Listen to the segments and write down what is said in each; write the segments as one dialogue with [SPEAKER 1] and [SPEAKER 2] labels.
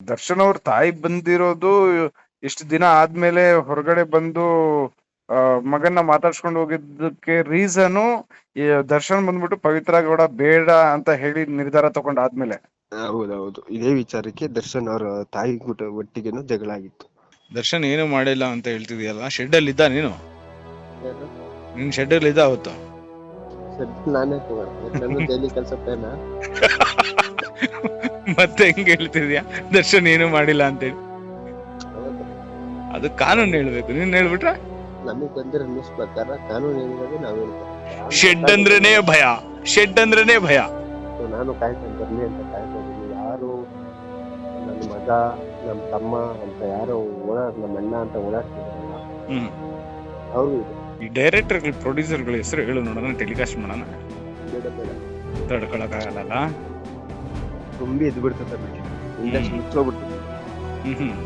[SPEAKER 1] ದರ್ಶನ್ ಅವ್ರ ತಾಯಿ ಬಂದಿರೋದು ಇಷ್ಟು ದಿನ ಆದ್ಮೇಲೆ ಹೊರಗಡೆ ಬಂದು ಆ, ಮಗನ್ನ ಮಾತಾಡ್ಸ್ಕೊಂಡು ಹೋಗಿದ್ದಕ್ಕೆ ರೀಸನು ದರ್ಶನ್ ಬಂದ್ಬಿಟ್ಟು ಪವಿತ್ರ ಗೌಡ ಬೇಡ ಅಂತ ಹೇಳಿ ನಿರ್ಧಾರ ತಗೊಂಡ ಆದ್ಮೇಲೆ.
[SPEAKER 2] ಹೌದೌದು. ಇದೇ ವಿಚಾರಕ್ಕೆ ದರ್ಶನ್ ಅವರ ತಾಯಿ ಕೂಟ ಒಟ್ಟಿಗೆನೂ ಜಗಳ ಆಗಿತ್ತು.
[SPEAKER 3] ದರ್ಶನ್ ಏನು ಮಾಡಿಲ್ಲ ಅಂತ ಹೇಳ್ತಿದ್ಯಲ್ಲ? ಶೆಡ್ ಅಲ್ಲಿ ಇದ್ದ ನೀನು? ನಿನ್ ಶೆಡ್ ಅಲ್ಲಿ ಇದ್ದ ಅವತ್ತು?
[SPEAKER 2] ನಾನೇ ನನ್ನ ಡೈಲಿ ಕೆಲಸ
[SPEAKER 3] ಮತ್ತೆ ಹೆಂಗ್ ಹೇಳ್ತಿದ್ಯಾ? ದರ್ಶನ್ ಏನು ಮಾಡಿಲ್ಲ ಅಂತೇಳಿ. ಅದು ಕಾನೂನು ಹೇಳ್ಬೇಕು. ನೀನ್ ಹೇಳ್ಬಿಟ್ರ?
[SPEAKER 2] ನಮಗೆ ಬಂದಿರೋ ನ್ಯೂಸ್ ಪ್ರಕಾರ ಕಾನೂನು ಏನಿದೆ ನಾವು
[SPEAKER 3] ಶೆಡ್ ಅಂದ್ರೇನೆ ಭಯ. ಶೆಡ್ ಅಂದ್ರೇನೆ ಭಯ.
[SPEAKER 2] ನಾನು ಕಾಯ್ಕೊಂಡು ಬರ್ಲಿ ಅಂತ ಕಾಯ್ಕೊಂಡಿದ್ದೀನಿ ಯಾರು ನನ್ನ ಮಗ ನಮ್ಮ ತಮ್ಮ ಅಂತ ಯಾರು ಓಡಾಡ್ ನಮ್ಮ ಅಣ್ಣ ಅಂತ ಓಡಾಡ್ತಿದ್ರಲ್ಲ
[SPEAKER 3] ಹ್ಮ್.
[SPEAKER 2] ಅವರು
[SPEAKER 3] ಈ ಡೈರೆಕ್ಟರ್ ಪ್ರೊಡ್ಯೂಸರ್ಗಳ ಹೆಸರು ಹೇಳು ನೋಡೋಣ ಟೆಲಿಕಾಸ್ಟ್ ಮಾಡೋಣ. ತಡ್ಕೊಳಕ್ಕಾಗಲ್ಲ
[SPEAKER 2] ತುಂಬಿ ಎದ್ದು ಬಿಡ್ತದೆ ಬಿಟ್ಟು ಇಂಡಸ್ಟ್ರಿ ಮುಚ್ಚೋಗ್ಬಿಡ್ತದೆ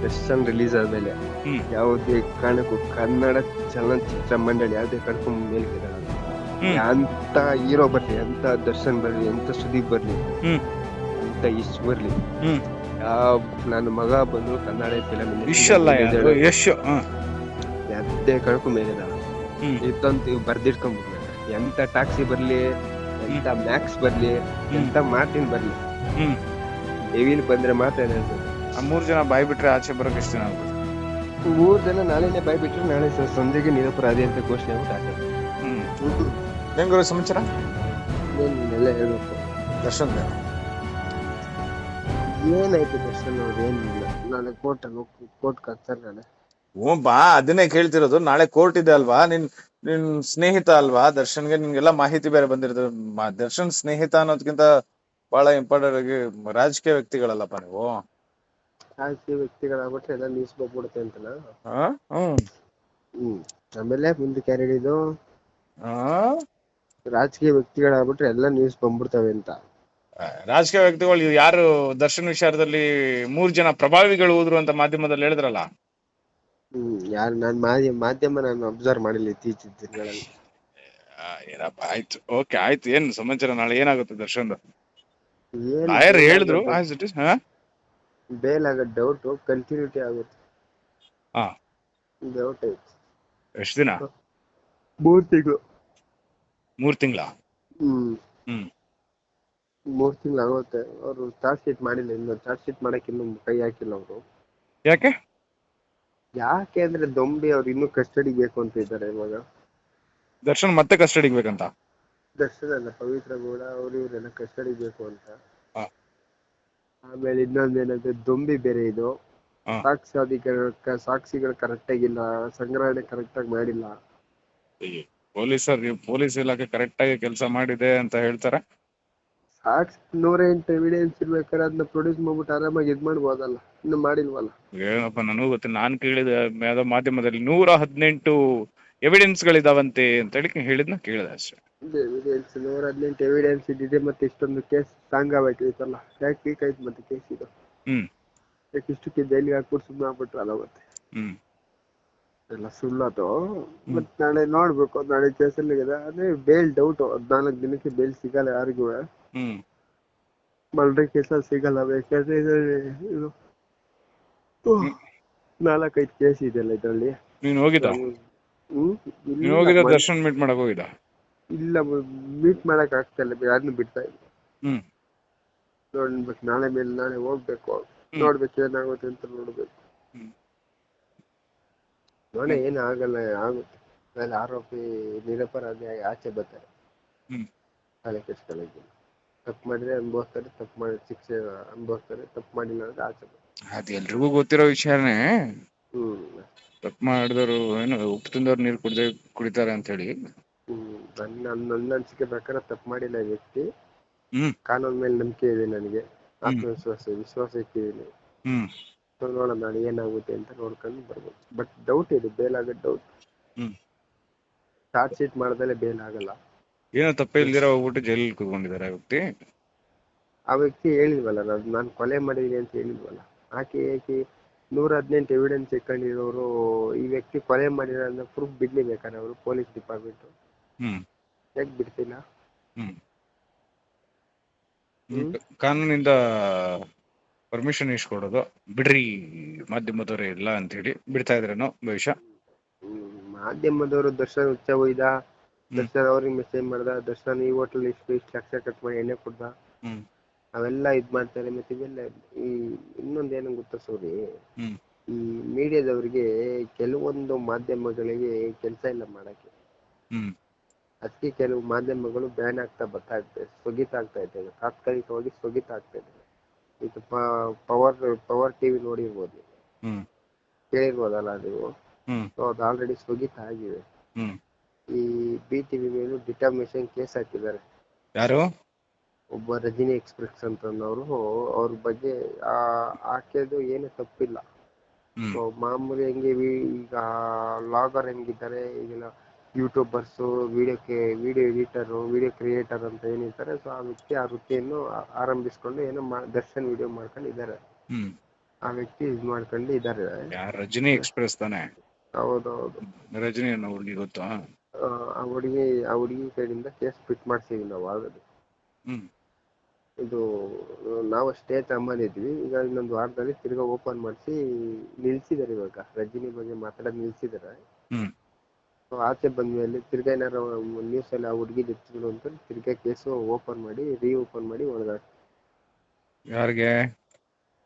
[SPEAKER 2] ದರ್ಶನ್ ರಿಲೀಸ್ ಆದ್ಮೇಲೆ. ಯಾವುದೇ ಕಾರಣಕ್ಕೂ ಕನ್ನಡ ಚಲನಚಿತ್ರ ಮಂಡಳಿ ಯಾವುದೇ ಕಡ್ಕೊಂಡ್ ಮೇಲ್ಕಿರಲ್ಲ
[SPEAKER 3] ಅಂತ
[SPEAKER 2] ಎಂತ ಹೀರೋ ಬರ್ಲಿ ಅಂತ ದರ್ಶನ್ ಬರ್ಲಿ ಎಂತ ಸುದೀಪ್ ಬರ್ಲಿ
[SPEAKER 3] ಅಂತ
[SPEAKER 2] ಎಂತ ಇಶ್ ಬರ್ಲಿ ನನ್ನ ಮಗ ಬಂದ್ರು ಕನ್ನಡ ಫಿಲಮ್
[SPEAKER 3] ಯಾವ್ದೇ ಅಲ್ಲ ಯಾರು ಯಶ್ ಹ.
[SPEAKER 2] ಯಾವುದೇ ಕಳ್ಕೊ ಮೇಲೆ
[SPEAKER 3] ಹ್ಮ್.
[SPEAKER 2] ಇದಂತ ಬರ್ದಿಟ್ಕೊಂಡ್ಬಿಡ್ಬೇಕು ಎಂತ ಟ್ಯಾಕ್ಸಿ ಬರ್ಲಿ ಎಂತ ಮ್ಯಾಕ್ಸ್ ಬರ್ಲಿ ಎಂತ ಮಾರ್ಟಿನ್ ಬರ್ಲಿ
[SPEAKER 3] ಹ್ಮ್.
[SPEAKER 2] ಡೆವಿಲ್ ಬಂದ್ರೆ ಮಾತ್ರ ಏನಾದ್ರು
[SPEAKER 1] ಆ ಮೂರ್ ಜನ ಬಾಯ್ ಬಿಟ್ರೆ ಆಚೆ ಬರೋಕ್ ಎಷ್ಟು ದಿನ ಆಗ್ಬೋದು?
[SPEAKER 2] ಮೂರ್ ಜನ ನಾಳೆನೆ ಬಾಯ್ ಬಿಟ್ರೆ ನಾಳೆ ಸ- ಸಂಜೆಗೆ ನಿರಪರಾಧಿ ಅಂತ ಘೋಷಣೆ ಆಗ್ಬಿಟ್ಟು ಹಾಕೋದು.
[SPEAKER 1] ಹ್ಮ್. ಏನ್ ಗುರು ಸಮಾಚಾರ?
[SPEAKER 2] ನೀನೆಲ್ಲ ಹೇಳ್ಬೇಕು.
[SPEAKER 1] ದರ್ಶನ್
[SPEAKER 2] ಏನಾಯ್ತು ದರ್ಶನ್ ಅವ್ರು? ಏನಿಲ್ಲ. ನಾಳೆ ಕೋರ್ಟ್ ಕೋರ್ಟ್ ಹಾಕ್ತಾರೆ ನಾಳೆ.
[SPEAKER 1] ಓ ಬಾ ಅದನ್ನೇ ಕೇಳ್ತಿರೋದು. ನಾಳೆ ಕೋರ್ಟ್ ಇದೆ ಅಲ್ವಾ? ನಿನ್ ನಿನ್ ಸ್ನೇಹಿತ ಅಲ್ವಾ ದರ್ಶನ್ಗೆ? ನಿನ್ಗೆಲ್ಲ ಮಾಹಿತಿ ಬೇರೆ ಬಂದಿರೋದು. ಮ- ದರ್ಶನ್ ಸ್ನೇಹಿತ ಅನ್ನೋದ್ಕಿಂತ ಬಹಳ ಇಂಪಾರ್ಟೆಂಟ್ ಆಗಿ ರಾಜಕೀಯ ವ್ಯಕ್ತಿಗಳಲ್ಲಪ್ಪ ನೀವು.
[SPEAKER 2] ರಾಜಕೀಯ ವ್ಯಕ್ತಿಗಳಾಗ್ಬಿಟ್ರೆ ಎಲ್ಲ ನ್ಯೂಸ್ ಬಂದ್ಬಿಡುತ್ತೆ ಅಂತಲ್ಲ
[SPEAKER 1] ಆ? ಹ್ಮ್.
[SPEAKER 2] ಹ್ಮ್ ಆಮೇಲೆ ಮುಂದೆ ಯಾರು ಹೇಳಿದ್ದು
[SPEAKER 1] ಆ?
[SPEAKER 2] ರಾಜಕೀಯ ವ್ಯಕ್ತಿಗಳಾಗ್ಬಿಟ್ರೆ ಎಲ್ಲ ನ್ಯೂಸ್ ಬಂದ್ಬಿಡ್ತವೆ ಅಂತ.
[SPEAKER 1] ಆ, ರಾಜಕೀಯ ವ್ಯಕ್ತಿಗಳು ಯಾರು ದರ್ಶನ್ ವಿಚಾರದಲ್ಲಿ ಮೂರ್ ಜನ ಪ್ರಭಾವಿಗಳು ಹೋದ್ರು ಅಂತ ಮಾಧ್ಯಮದಲ್ಲಿ ಹೇಳಿದ್ರಲ್ಲ?
[SPEAKER 2] ಹ್ಮ್ ಯಾರು ನಾನ್ ಮಾಧ್ಯಮ ಮಾಧ್ಯಮ ನಾನು ಅಬ್ಸರ್ವ್ ಮಾಡಿಲ್ಲ ಇತ್ತೀಚಿನ ದಿನಗಳಲ್ಲಿ.
[SPEAKER 1] ಆ, ಏನಪ್ಪ ಆಯ್ತು ಓಕೆ ಆಯ್ತು ಏನ್ ಸಮಾಚಾರ ನಾಳೆ ಏನಾಗುತ್ತೆ ದರ್ಶನ್ ಲಾಯರ್ ಹೇಳಿದ್ರು ಆಸ್ ಇಟ್ ಇಸ್ ಹಾ?
[SPEAKER 2] ಬೇಲ್ ಆಗೋ ಡೌಟ್ ಕಂಟಿನ್ಯೂಟಿ ಆಗುತ್ತೆ.
[SPEAKER 1] ಹಾ.
[SPEAKER 2] ಡೌಟ್ ಐತೆ
[SPEAKER 1] ಎಷ್ಟ್ ದಿನ?
[SPEAKER 2] ಮೂರ್ ತಿಂಗಳು.
[SPEAKER 1] ಮೂರ್ ತಿಂಗಳ?
[SPEAKER 2] ಹ್ಮ್.
[SPEAKER 1] ಹ್ಮ್.
[SPEAKER 2] ಮೂರ್ ತಿಂಗಳು ಆಗುತ್ತೆ. ಅವರು ಚಾರ್ಜ್ ಶೀಟ್ ಮಾಡಿಲ್ಲ ಇನ್ನು ಚಾರ್ಜ್ ಶೀಟ್ ಮಾಡಕ್ಕೆ ಇನ್ನೂ ಕೈ ಹಾಕಿಲ್ಲ ಅವರು.
[SPEAKER 1] ಯಾಕೆ?
[SPEAKER 2] ಯಾಕೆ ಅಂದ್ರೆ ದೊಂಬಿ ಅವ್ರು ಇನ್ನೂ ಕಸ್ಟಡಿ ಬೇಕು ಅಂತ ಇದ್ದಾರೆ ಇವಾಗ.
[SPEAKER 1] ದರ್ಶನ್ ಮತ್ತೆ ಕಸ್ಟಡಿಗೆ ಬೇಕಂತ?
[SPEAKER 2] ದರ್ಶನ್ ಅಲ್ಲ ಪವಿತ್ರ ಗೌಡ ಅವ್ರು ಇವ್ರೆಲ್ಲ ಕಸ್ಟಡಿಬೇಕು ಅಂತ.
[SPEAKER 1] ಆಮೇಲೆ
[SPEAKER 2] ಆಮೇಲೆ ಇನ್ನೊಂದ್ ಏನಂದ್ರೆ ದೊಂಬಿ ಬೇರೆ ಇದು.
[SPEAKER 1] ಸಾಕ್ಷಿ
[SPEAKER 2] ಸಾಕ್ಷಾಧಿಕಾರ ಸಾಕ್ಷಿಗಳು ಕರೆಕ್ಟ್ ಆಗಿಲ್ಲ ಸಂಗ್ರಹಣೆ ಕರೆಕ್ಟ್ ಆಗಿ ಮಾಡಿಲ್ಲ.
[SPEAKER 1] ಪೊಲೀಸರ್ ಪೊಲೀಸ್ ಇಲಾಖೆ ಕರೆಕ್ಟ್ ಆಗಿ ಕೆಲಸ ಮಾಡಿದೆ ಅಂತ ಹೇಳ್ತಾರೆ?
[SPEAKER 2] ಸಾಕ್ಷಿ ನೂರ ಎಂಟು ಎವಿಡೆನ್ಸ್ ಇರ್ಬೇಕಾದ್ರೆ ಅದನ್ನ ಪ್ರೊಡ್ಯೂಸ್ ಮಾಡ್ಬಿಟ್ಟು ಆರಾಮಾಗಿ ಇದ್ ಮಾಡ್ಬೋದಲ್ಲ. ಇನ್ನು ಮಾಡಿಲ್ವಲ್ಲ.
[SPEAKER 1] ಏನಪ್ಪ ನನಗೂ ಗೊತ್ತಿಲ್ಲ. ನಾನ್ ಕೇಳಿದ ಮಾಧ್ಯಮದಲ್ಲಿ ನೂರ ಹದಿನೆಂಟು ಎವಿಡೆನ್ಸ್ ಗಳಿದಾವಂತೆ ಅಂತ ಹೇಳಿ ಹೇಳಿದ್ನ ಕೇಳಿದೆ ಅಷ್ಟೇ.
[SPEAKER 2] ಎವಿಡೆನ್ಸ್ ನೂರ ಹದಿನೆಂಟು ಎವಿಡೆನ್ಸ್ ಇದ್ದಿದೆ ಮತ್ತೆ ಇಷ್ಟೊಂದು ಕೇಸ್ ಸಾಂಗ್ ಆಗ್ಬೇಕಿತ್ತಲ್ಲ ಯಾಕೆ ಬೇಕಾಯ್ತು ಮತ್ತೆ ಕೇಸ್ ಇದು?
[SPEAKER 1] ಹ್ಮ್.
[SPEAKER 2] ಯಾಕೆ ಇಷ್ಟಕ್ಕೆ ಜೈಲಿಗೆ ಹಾಕ್ಬಿಟ್ಟು ಸುಮ್ಮನೆ ಆಗ್ಬಿಟ್ರಲ್ಲ ಮತ್ತೆ?
[SPEAKER 1] ಹ್ಮ್.
[SPEAKER 2] ಎಲ್ಲ ಸುಳ್ಳದು ಮತ್ ನಾಳೆ ನೋಡ್ಬೇಕು ನಾಳೆ ಕೇಸಲ್ಲಿ ಇದೆ. ಅದೇ ಬೇಲ್ ಡೌಟ್ ಹದ್ನಾಲ್ಕು ದಿನಕ್ಕೆ ಬೇಲ್ ಸಿಗಲ್ಲ ಯಾರಿಗೂ.
[SPEAKER 1] ಹ್ಮ್.
[SPEAKER 2] ಮಲ್ರಿ ಕೇಸಲ್ಲಿ ಸಿಗಲ್ಲ. ಬೇಕಾದ್ರೆ ಇದು ನಾಲ್ಕೈದು ಕೇಸ್ ಇದೆಯಲ್ಲ ಇದರಲ್ಲಿ.
[SPEAKER 1] ನೀನ್ ಹೋಗಿದ್ದ?
[SPEAKER 2] ಹ್ಮ್? ಮನ್-
[SPEAKER 1] ದರ್ಶನ್ ಮೀಟ್ ಮಾಡಕ್ ಹೋಗಿದ
[SPEAKER 2] ಇಲ್ಲ ಮೀಟ್ ಮಾಡಕ್ ಆಗ್ತಾ ಇಲ್ಲ ಯಾರನ್ನು ಬಿಡ್ತಾ ಇಲ್ಲ.
[SPEAKER 1] ಹ್ಮ್.
[SPEAKER 2] ನೋಡ್ಬೇಕು ನಾಳೆ ಮೇಲೆ ನಾಳೆ ಹೋಗ್ಬೇಕು ನೋಡ್ಬೇಕು ಏನಾಗುತ್ತೆ ಅಂತ ನೋಡ್ಬೇಕು. ನೋಡಿ ಏನು ಆಗಲ್ಲ ಆಗುತ್ತೆ. ಆಮೇಲೆ ಆರೋಪಿ ನಿರಪರಾಧಿ ಆಗಿ ಆಚೆ ಬರ್ತಾರೆ.
[SPEAKER 1] ಹ್ಮ್.
[SPEAKER 2] ತಲೆ ಕೆಡ್ಸ್ಕೊಳ್ಳೋಕೆ ತಪ್ಪು ಮಾಡಿದ್ರೆ ಅನುಭವಿಸ್ತಾರೆ ತಪ್ಪು ಮಾಡಿ ಶಿಕ್ಷೆ ಅನುಭವಿಸ್ತಾರೆ ತಪ್ಪು ಮಾಡಿಲ್ಲ ಅಂದ್ರೆ ಆಚೆ ಬರ್ತಾರೆ.
[SPEAKER 1] ಅದ್ ಎಲ್ರಿಗೂ ಗೊತ್ತಿರೋ ವಿಷಯನೇ
[SPEAKER 2] ಹ್ಮ್.
[SPEAKER 1] ತಪ್ಪು ಮಾಡಿದವರು ಏನು ಉಪ್ಪು ತಿಂದವ್ರು ನೀರು ಕುಡ್ದೆ ಕುಡಿತಾರೆ ಅಂತ ಹೇಳಿ
[SPEAKER 2] ಹ್ಮ್ ನನ್ನ ನನ್ನ ಅನಿಸಿಕೆ ಪ್ರಕಾರ ತಪ್ಪು ಮಾಡಿಲ್ಲ ಈ ವ್ಯಕ್ತಿ.
[SPEAKER 1] ಹ್ಮ್.
[SPEAKER 2] ಕಾನೂನು ಮೇಲೆ ನಂಬಿಕೆ ಇದೆ ನನಗೆ. ಆತ್ಮವಿಶ್ವಾಸ ವಿಶ್ವಾಸ ಇಟ್ಟಿದ್ದೀನಿ.
[SPEAKER 1] ಹ್ಮ್.
[SPEAKER 2] ಸೊ ನೋಡೋಣ ನಾಳೆ ಏನಾಗುತ್ತೆ ಅಂತ ನೋಡ್ಕೊಂಡು ಬರ್ಬೋದು. ಬಟ್ ಡೌಟ್ ಇದೆ ಬೇಲ್ ಆಗೋ ಡೌಟ್
[SPEAKER 1] ಹ್ಮ್.
[SPEAKER 2] ಚಾರ್ಜ್ ಶೀಟ್ ಮಾಡ್ದಲೆ ಬೇಲ್ ಆಗಲ್ಲ
[SPEAKER 1] ಏನೋ ತಪ್ಪೇ ಇಲ್ದಿರ ಹೋಗ್ಬಿಟ್ಟು ಜೈಲಲ್ಲಿ ಕೂತ್ಕೊಂಡಿದ್ದಾರೆ ಆ ವ್ಯಕ್ತಿ.
[SPEAKER 2] ಆ ವ್ಯಕ್ತಿ ಹೇಳಿಲ್ವಲ್ಲ ನಾನು ನಾನು ಕೊಲೆ ಮಾಡಿದ್ದೀನಿ ಅಂತ ಹೇಳಿಲ್ವಲ್ಲ. ಆಕೆ ಏಕೆ ನೂರ ಹದಿನೆಂಟು ಎವಿಡೆನ್ಸ್ ಇಟ್ಕೊಂಡಿರೋರು ಈ ವ್ಯಕ್ತಿ ಕೊಲೆ ಮಾಡಿರೋ ಅನ್ನೋ ಪ್ರೂಫ್ ಬಿಡ್ಲೇಬೇಕಾರೆ ಅವರು ಪೊಲೀಸ್ ಡಿಪಾರ್ಟ್ಮೆಂಟ್
[SPEAKER 1] ಹ್ಮ್.
[SPEAKER 2] ಯಾಕೆ ಬಿಡ್ತಿಲ್ಲ?
[SPEAKER 1] ಹ್ಮ್.
[SPEAKER 2] ಹ್ಮ್.
[SPEAKER 1] ಕಾನೂನಿಂದ ಪರ್ಮಿಷನ್ ಇಸ್ಕೊಡೋದು ಬಿಡ್ರಿ ಮಾಧ್ಯಮದವರು ಇಲ್ಲ ಅಂತ ಹೇಳಿ ಬಿಡ್ತಾ ಇದ್ರೇನೋ ಭವಿಷ್ಯ?
[SPEAKER 2] ಹ್ಮ್. ಮಾಧ್ಯಮದವರು ದರ್ಶನ್ ಹುಚ್ಚ ಒಯ್ದ ದರ್ಶನ್ ಅವ್ರಿಗೆ ಮೆಸೇಜ್ ಮಾಡ್ದ. ದರ್ಶನ್ ಈ ಹೋಟೆಲ್ ಇಷ್ಟು ಇಷ್ಟು ಲಕ್ಷ ಕಟ್ ಮಾಡಿ ಎಣ್ಣೆ ಕೊಡ್ದ.
[SPEAKER 1] ಹ್ಮ್.
[SPEAKER 2] ಅವೆಲ್ಲ ಇದ್ ಮಾಡ್ತಾರೆ ಮತ್ತೆ ಇವೆಲ್ಲ ಈ ಇನ್ನೊಂದ್ ಏನೋ ಗೊತ್ತಾ ಸೂರಿ ಈ ಮೀಡಿಯಾದವರಿಗೆ ಕೆಲವೊಂದು ಮಾಧ್ಯಮಗಳಿಗೆ ಕೆಲಸ ಇಲ್ಲ ಮಾಡಕ್ಕೆ. ಅದಕ್ಕೆ ಕೆಲವು ಮಾಧ್ಯಮಗಳು ಬ್ಯಾನ್ ಆಗ್ತಾ ಬರ್ತಾ ಇರ್ತದೆ ಸ್ಥಗಿತ ಆಗ್ತಾ ಇದೆ ತಾತ್ಕಾಲಿಕವಾಗಿ ಸ್ಥಗಿತ ಆಗ್ತಾ ಇದೆ ಇದು ಪವರ್ ಪವರ್ ಟಿವಿ ನೋಡಿರ್ಬೋದು. ಕೇಳಿರ್ಬೋದಲ್ಲ ನೀವು? ಸೊ ಅದು ಆಲ್ರೆಡಿ ಸ್ಥಗಿತ ಆಗಿದೆ. ಈ ಬಿ ಟಿವಿ ಮೇಲೂ ಡಿಟರ್ಮಿನೇಷನ್ ಕೇಸ್ ಹಾಕಿದ್ದಾರೆ.
[SPEAKER 1] ಯಾರು?
[SPEAKER 2] ಒಬ್ಬ ರಜನಿ ಎಕ್ಸ್ಪ್ರೆಸ್ ಅಂತ ಅಂತಂದವರು ಅವ್ರ ಬಗ್ಗೆ ಆ ಹಾಕಿದ್ದು ಏನು ತಪ್ಪಿಲ್ಲ. ಮಾಮೂಲಿ ಹೆಂಗೆ ಈಗ ಲಾಗರ್ ಹೆಂಗಿದ್ದಾರೆ ಈಗೆಲ್ಲ ಯೂಟ್ಯೂಬರ್ಸು ವಿಡಿಯೋಕ್ಕೆ ವಿಡಿಯೋ ಎಡಿಟರು ವಿಡಿಯೋ ಕ್ರಿಯೇಟರ್ ಅಂತ ಏನಿರ್ತಾರೆ ಸೊ ಆ ವ್ಯಕ್ತಿ ಆ ವೃತ್ತಿಯನ್ನು ಆರಂಭಿಸ್ಕೊಂಡು ಏನೋ ದರ್ಶನ್ ವಿಡಿಯೋ ಮಾಡ್ಕೊಂಡು ಇದ್ದಾರೆ
[SPEAKER 1] ಹ್ಮ್.
[SPEAKER 2] ಆ ವ್ಯಕ್ತಿ ಇದು ಮಾಡ್ಕೊಂಡು ಇದ್ದಾರೆ.
[SPEAKER 1] ರಜನಿ ಎಕ್ಸ್ಪ್ರೆಸ್ ತಾನೆ?
[SPEAKER 2] ಹೌದೌದು.
[SPEAKER 1] ರಜನಿ ಅನ್ನೋ ಹುಡುಗಿ ಗೊತ್ತಾ?
[SPEAKER 2] ಆ ಹುಡುಗಿ ಆ ಹುಡುಗಿ ಕಡೆಯಿಂದ ಕೇಸ್ ಫಿಟ್ ಮಾಡ್ತೀವಿ ನಾವು ಆಲ್ರೆಡಿ.
[SPEAKER 1] ಹ್ಮ್.
[SPEAKER 2] ಇದು ನಾವಷ್ಟೇ ತಂಬಂದಿದ್ವಿ ಈಗ ಇನ್ನೊಂದು ವಾರದಲ್ಲಿ ತಿರ್ಗಾ ಓಪನ್ ಮಾಡಿಸಿ ನಿಲ್ಸಿದಾರೆ ಇವಾಗ. ರಜನಿ ಬಗ್ಗೆ ಮಾತಾಡೋದು
[SPEAKER 1] ನಿಲ್ಸಿದಾರೆ.
[SPEAKER 2] ಸೊ ಆಚೆ ಬಂದ್ಮೇಲೆ ತಿರ್ಗಾ ಏನಾರ ನ್ಯೂಸ್ ಅಲ್ಲಿ ಆ ಹುಡುಗಿ ಎತ್ತಿದ್ರು ಅಂತ ತಿರ್ಗಾ ಕೇಸು ಓಪನ್ ಮಾಡಿ ರೀ ಓಪನ್ ಮಾಡಿ ಒಳಗ
[SPEAKER 1] ಯಾರಿಗೆ?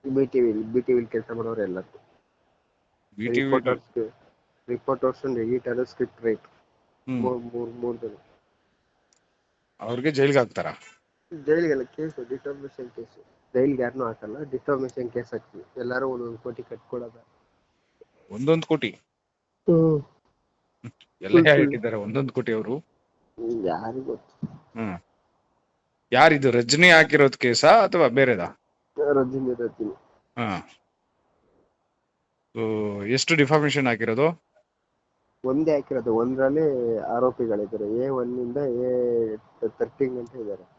[SPEAKER 2] ಬಿ ಟಿವಿ ಬಿ ಟಿವಿಲಿ ಕೆಲಸ ಮಾಡೋರು ಎಲ್ಲರೂ.
[SPEAKER 1] B
[SPEAKER 2] reporters reporters and editor script write ಮೂರ್ ಮೂರ್ ಜನ.
[SPEAKER 1] ಅವ್ರಿಗೆ ಜೈಲ್ಗೆ ಹಾಕ್ತಾರ?
[SPEAKER 2] ಜೈಲಿಗೆಲ್ಲ ಕೇಸು ಡಿಟರ್ಮಿನೇಷನ್ ಕೇಸು. ಜೈಲಿಗೆ ಯಾರನ್ನೂ ಹಾಕಲ್ಲ ಡಿಟರ್ಮಿನೇಷನ್ ಕೇಸ್ ಹಾಕ್ತೀವಿ. ಎಲ್ಲರೂ ಒಂದೊಂದು ಕೋಟಿ ಕಟ್ಕೊಡೋದ.
[SPEAKER 1] ಒಂದೊಂದು ಕೋಟಿ? ಎಲ್ಲ ಹೇಳ್ತಿದ್ದಾರೆ ಒಂದೊಂದು ಕೋಟಿ ಅವರು?
[SPEAKER 2] ಯಾರಿಗೂ ಗೊತ್ತು?
[SPEAKER 1] ಹ್ಮ್. ಯಾರಿದು ರಜನಿ ಹಾಕಿರೋದ್ ಕೇಸಾ ಅಥವಾ ಬೇರೆದಾ?
[SPEAKER 2] ರಜನಿ ರಜನಿ.
[SPEAKER 1] ಹಾ. ಎಷ್ಟು ಡಿಫಾರ್ಮೇಶನ್ ಹಾಕಿರೋದು?
[SPEAKER 2] ಒಂದೇ ಹಾಕಿರೋದು. ಒಂದ್ರಲ್ಲಿ ಆರೋಪಿಗಳಿದ್ದಾರೆ. ಎ ಒನ್ ಇಂದ ಎ ತರ್ಟೀನ್ ಅಂತ ಇದ್ದಾರೆ.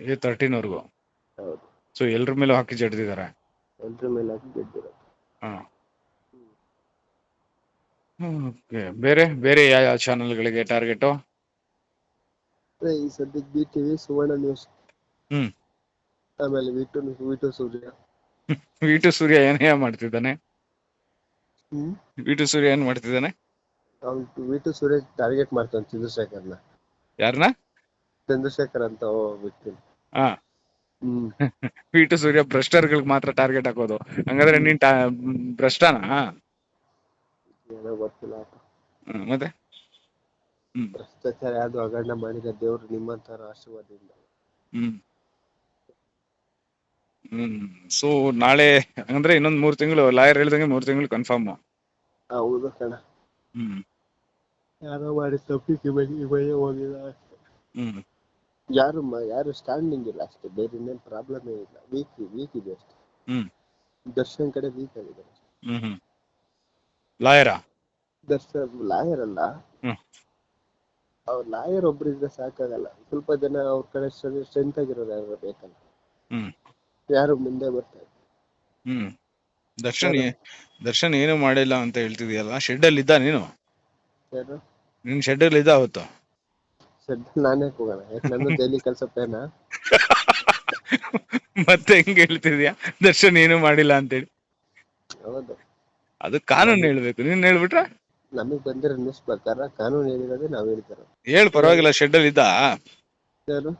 [SPEAKER 1] ಎ ತರ್ಟೀನ್ ವರ್ಗು.
[SPEAKER 2] ಹೌದು.
[SPEAKER 1] ಸೊ ಎಲ್ರ ಮೇಲೂ ಹಾಕಿ ಜಡ್ದಿದ್ದಾರೆ
[SPEAKER 2] ಎಲ್ರ ಮೇಲೆ ಹಾಕಿ ಗೆದ್ದಿರೋದು
[SPEAKER 1] ಹಾ. ಓಕೆ. ಬೇರೆ ಬೇರೆ ಯಾವ ಯಾವ ಚಾನೆಲ್ಗಳಿಗೆ ಟಾರ್ಗೆಟು
[SPEAKER 2] ಅದೇ ಈ ಸದ್ಯಕ್ಕೆ ಬಿ ಟಿವಿ ಸುವರ್ಣ ನ್ಯೂಸ್
[SPEAKER 1] ಹ್ಮ್.
[SPEAKER 2] ಆಮೇಲೆ V two V two Surya.
[SPEAKER 1] V two Surya ಏನೇ ಮಾಡ್ತಿದ್ದಾನೆ?
[SPEAKER 2] ಹ್ಮ್.
[SPEAKER 1] ವಿಟು ಸೂರ್ಯ ಏನ್ ಮಾಡ್ತಿದ್ದಾನೆ?
[SPEAKER 2] ಅವ್ನು ವಿ ಟು ಸೂರ್ಯ ಟಾರ್ಗೆಟ್ ಮಾಡ್ತಾನೆ ಚಂದ್ರಶೇಖರ್ನ.
[SPEAKER 1] ಯಾರನ್ನ
[SPEAKER 2] ಚಂದ್ರಶೇಖರ್ ಅಂತ ವ್ಯಕ್ತಿ
[SPEAKER 1] ಹಾ.
[SPEAKER 2] ಹ್ಮ್.
[SPEAKER 1] ಟು ಸೂರ್ಯ ಭ್ರಷ್ಟರ್ಗಳಿಗೆ ಮಾತ್ರ ಟಾರ್ಗೆಟ್ ಹಾಕೋದು. ಹಂಗಾದ್ರೆ ನೀನ್ ಟಾ- ಭ್ರಷ್ಟನಾ?
[SPEAKER 2] ಏನೋ ಗೊತ್ತಿಲ್ಲ ಅಪ್ಪ.
[SPEAKER 1] ಹ್ಮ್, ಮತ್ತೆ? ಹ್ಮ್.
[SPEAKER 2] ಭ್ರಷ್ಟಾಚಾರ ಯಾವ್ದು ಹಗರಣ ಮಾಡಿದ ದೇವ್ರು ನಿಮ್ಮಂತರ ಆಶೀರ್ವಾದದಿಂದ
[SPEAKER 1] ಹ್ಮ್. ಹ್ಮ್. ಸೊ ನಾಳೆ ಅಂದ್ರೆ ಇನ್ನೊಂದ್ ಮೂರ್ ತಿಂಗಳು ಲಾಯರ್ ಹೇಳ್ದಂಗೆ ಮೂರ್ ತಿಂಗಳು ಕನ್ಫರ್ಮ್
[SPEAKER 2] ಹೌದು ಕಣ.
[SPEAKER 1] ಹ್ಮ್.
[SPEAKER 2] ಯಾರೋ ಮಾಡಿ ತಪ್ಪಿಸಿ ಹೋಗಿಲ್ಲ ಅಷ್ಟೇ
[SPEAKER 1] ಹ್ಮ್.
[SPEAKER 2] ಯಾರು ಯಾರು ಸ್ಟ್ಯಾಂಡಿಂಗ್ ಇಲ್ಲ ಅಷ್ಟೇ. ಬೇರೆ ಇನ್ನೇನು ಪ್ರಾಬ್ಲಮ್ ಇಲ್ಲ. ವೀಕ್ ವೀಕ್ ಇದೆ ಅಷ್ಟೇ.
[SPEAKER 1] ಹ್ಮ್.
[SPEAKER 2] ದರ್ಶನ್ ಕಡೆ ವೀಕ್ ಆಗಿದೆ
[SPEAKER 1] ಲಾಯರಾ
[SPEAKER 2] ದರ್ಶನ್ ಲಾಯರ್ ಅಲ್ಲ.
[SPEAKER 1] ಹ್ಮ್.
[SPEAKER 2] ಅವ್ರ ಲಾಯರ್ ಒಬ್ರಿದ್ರೆ ಸಾಕಾಗಲ್ಲ. ಸ್ವಲ್ಪ ಜನ ಅವ್ರ ಕಡೆ ಸ್ಟ್ರೆಂತ್ ಆಗಿರೋರು ಯಾರು ಬೇಕಲ್ಲ.
[SPEAKER 1] ಹ್ಮ್.
[SPEAKER 2] ಯಾರು ಮುಂದೆ ಬರ್ತಾರೆ
[SPEAKER 1] ಹ್ಮ್. ದರ್ಶನ್ ದರ್ಶನ್ ಏನು ಮಾಡಿಲ್ಲ ಅಂತ ಹೇಳ್ತಿದ್ಯಲ್ಲ? ಶೆಡ್ ಅಲ್ಲಿ ಇದ್ದ ನೀನು ನಿನ್ ಶೆಡ್ ಅಲ್ಲಿ ಇದ್ದ ಅವತ್ತು?
[SPEAKER 2] ಸದ್ಯ ನಾನೇ ಹೋಗೋಣ ನಂದು ಡೈಲಿ ಕೆಲಸ ಪ್ಲಾನ
[SPEAKER 1] ಮತ್ತೆ ಹೆಂಗ್ ಹೇಳ್ತಿದ್ಯಾ? ದರ್ಶನ್ ಏನು ಮಾಡಿಲ್ಲ ಅಂತೇಳಿ.
[SPEAKER 2] ಹೌದು.
[SPEAKER 1] ಅದು ಕಾನೂನು ಹೇಳ್ಬೇಕು. ನೀನ್ ಹೇಳ್ಬಿಟ್ರ?
[SPEAKER 2] ನಮಗ್ ಬಂದಿರೋ ನ್ಯೂಸ್ ಪ್ರಕಾರ ಕಾನೂನು ಹೇಳಿರೋದೇ ನಾವ್ ಹೇಳ್ತಾರ
[SPEAKER 1] ಹೇಳ್ ಪರವಾಗಿಲ್ಲ ಶೆಡ್ ಅಲ್ಲಿ ಇದ್ದ?
[SPEAKER 2] ಯಾರು?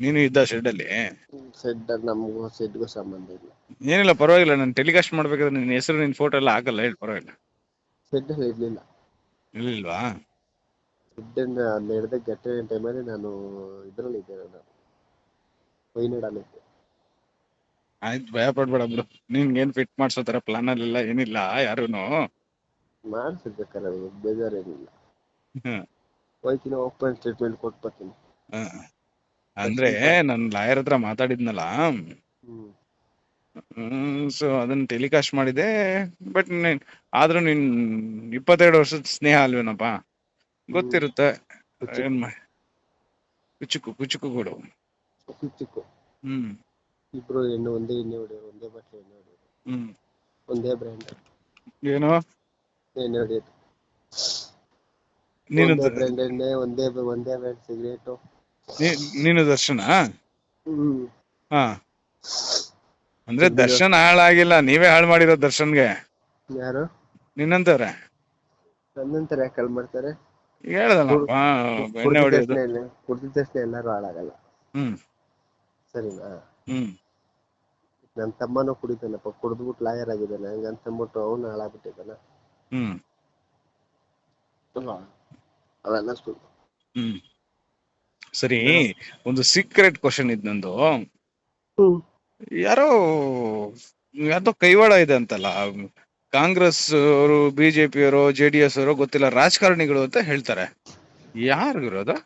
[SPEAKER 1] ನೀನು ಇದ್ದ ಶೆಡ್ ಅಲ್ಲಿ?
[SPEAKER 2] ಶೆಡ್ ನಮಗೂ ಸೆಡ್ಗೂ ಸಂಬಂಧ ಇಲ್ಲ.
[SPEAKER 1] ಏನಿಲ್ಲ ಪರವಾಗಿಲ್ಲ. ನಾನು ಟೆಲಿಕಾಸ್ಟ್ ಮಾಡ್ಬೇಕಾದ್ರೆ ನಿನ್ ಹೆಸರು ನಿನ್ ಫೋಟೋ ಎಲ್ಲ ಹಾಕಲ್ಲ. ಹೇಳ್ ಪರವಾಗಿಲ್ಲ.
[SPEAKER 2] ಸೆಡ್ ಅಲ್ಲಿ ಇರ್ಲಿಲ್ಲ.
[SPEAKER 1] ಇರ್ಲಿಲ್ವಾ?
[SPEAKER 2] ಸೆಡ್ ಅಲ್ಲಿ ಹಿಡ್ದ ಘಟನೆ ಟೈಮಲ್ಲಿ ನಾನು ಇದ್ರಲ್ಲಿ ಇದ್ದೆ ನಾನು. ವೈನಾಡಲ್ಲಿ ಇದ್ದೆ.
[SPEAKER 1] ಆಯ್ತು ಭಯ ಪಡ್ಬೇಡ ಬಿಡು ನಿಂಗೆ ಏನ್ ಫಿಟ್ ಮಾಡ್ಸೋ ತರ ಪ್ಲಾನ್ ಅಲ್ಲಿಲ್ಲ ಏನಿಲ್ಲ ಯಾರುನು?
[SPEAKER 2] ಮಾಡ್ಸಿರ್ಬೇಕಾರೆ ಬೇಜಾರೇನಿಲ್ಲ. ಹೋಯ್ತೀನಿ ಓಪನ್ ಸ್ಟೇಟ್ಮೆಂಟ್ ಕೊಟ್ಟು
[SPEAKER 1] ಬರ್ತೀನಿ. ಅಂದ್ರೆ ನನ್ ಲಾಯರ್ ಹತ್ರ ಮಾತಾಡಿದ್ನಲ್ಲ? ಸೊ ಅದನ್ನ ಟೆಲಿಕಾಸ್ಟ್ ಮಾಡಿದೆ ಬಟ್ ಆದ್ರೂ ನಿನ್ ಇಪ್ಪತ್ತೆರಡು ವರ್ಷದ ಸ್ನೇಹ ಅಲ್ವೇನಪ್ಪ? ಗೊತ್ತಿರುತ್ತೆ. ಏನ್ ಮಾ ಕುಚುಕು ಕುಚುಕು ಕೊಡು.
[SPEAKER 2] ಚಿಕ್ಕು
[SPEAKER 1] ಹ್ಮ್.
[SPEAKER 2] ಇಬ್ರು ಹೆಣ್ಣು ಒಂದೇ ಎಣ್ಣೆ ಹೊಡೆಯೋರು ಒಂದೇ ಬಟ್ಟೆ ಎಣ್ಣೆ ಹೊಡೆಯೋರು.
[SPEAKER 1] ಹ್ಮ್.
[SPEAKER 2] ಒಂದೇ ಬ್ರ್ಯಾಂಡ್.
[SPEAKER 1] ಏನು?
[SPEAKER 2] ಎಣ್ಣೆ ಹೊಡೆಯೋದು.
[SPEAKER 1] ನೀನು
[SPEAKER 2] ಒಂದೇ ಬ್ರ್ಯಾಂಡ್ ಎಣ್ಣೆ ಒಂದೇ ಒಂದೇ ಬ್ರ್ಯಾಂಡ್ ಸಿಗರೇಟು.
[SPEAKER 1] ನೀ- ನೀನು ದರ್ಶನ?
[SPEAKER 2] ಹ್ಮ್.
[SPEAKER 1] ಹಾ. ಅಂದ್ರೆ ದರ್ಶನ್ ಹಾಳಾಗಿಲ್ಲ. ನೀವೇ ಹಾಳು ಮಾಡಿರೋ ದರ್ಶನ್ಗೆ.
[SPEAKER 2] ಯಾರು?
[SPEAKER 1] ನಿನ್ನಂತವ್ರೆ.
[SPEAKER 2] ನನ್ನಂತರ ಯಾಕೆ ಹಾಳು ಮಾಡ್ತಾರೆ?
[SPEAKER 1] ಎಣ್ಣೆ
[SPEAKER 2] ಕುಡ್ದಿದ ತಕ್ಷಣ ಎಲ್ಲಾರು ಹಾಳಾಗಲ್ಲ
[SPEAKER 1] ಹ್ಮ್.
[SPEAKER 2] ಸರಿನಾ?
[SPEAKER 1] ಹ್ಮ್.
[SPEAKER 2] ನನ್ ತಮ್ಮನೂ ಕುಡಿತಾನಪ್ಪ ಕುಡಿದ್ಬಿಟ್ಟು ಲಾಯರ್ ಆಗಿದ್ದಾನೆ. ಹಂಗಂತ ಅಂದ್ಬಿಟ್ಟು ಅವನು ಹಾಳಾಗ್ಬಿಟ್ಟಿದ್ದಾನ. ಅವೆಲ್ಲ
[SPEAKER 1] ಹ್ಮ್. ಸರಿ ಒಂದು ಸೀಕ್ರೆಟ್ ಕ್ವಶನ್ ಇದ್ ನಂದು. ಯಾರೋ ಯಾವ್ದೋ ಕೈವಾಡ ಇದೆ ಅಂತಲ್ಲ. ಕಾಂಗ್ರೆಸ್ ಅವರು ಬಿಜೆಪಿ ಅವರು ಜೆ ಡಿ ಎಸ್ ಅವರು ಗೊತ್ತಿಲ್ಲ ರಾಜಕಾರಣಿಗಳು ಅಂತ ಹೇಳ್ತಾರೆ. ಯಾರಿಗಿರೋದು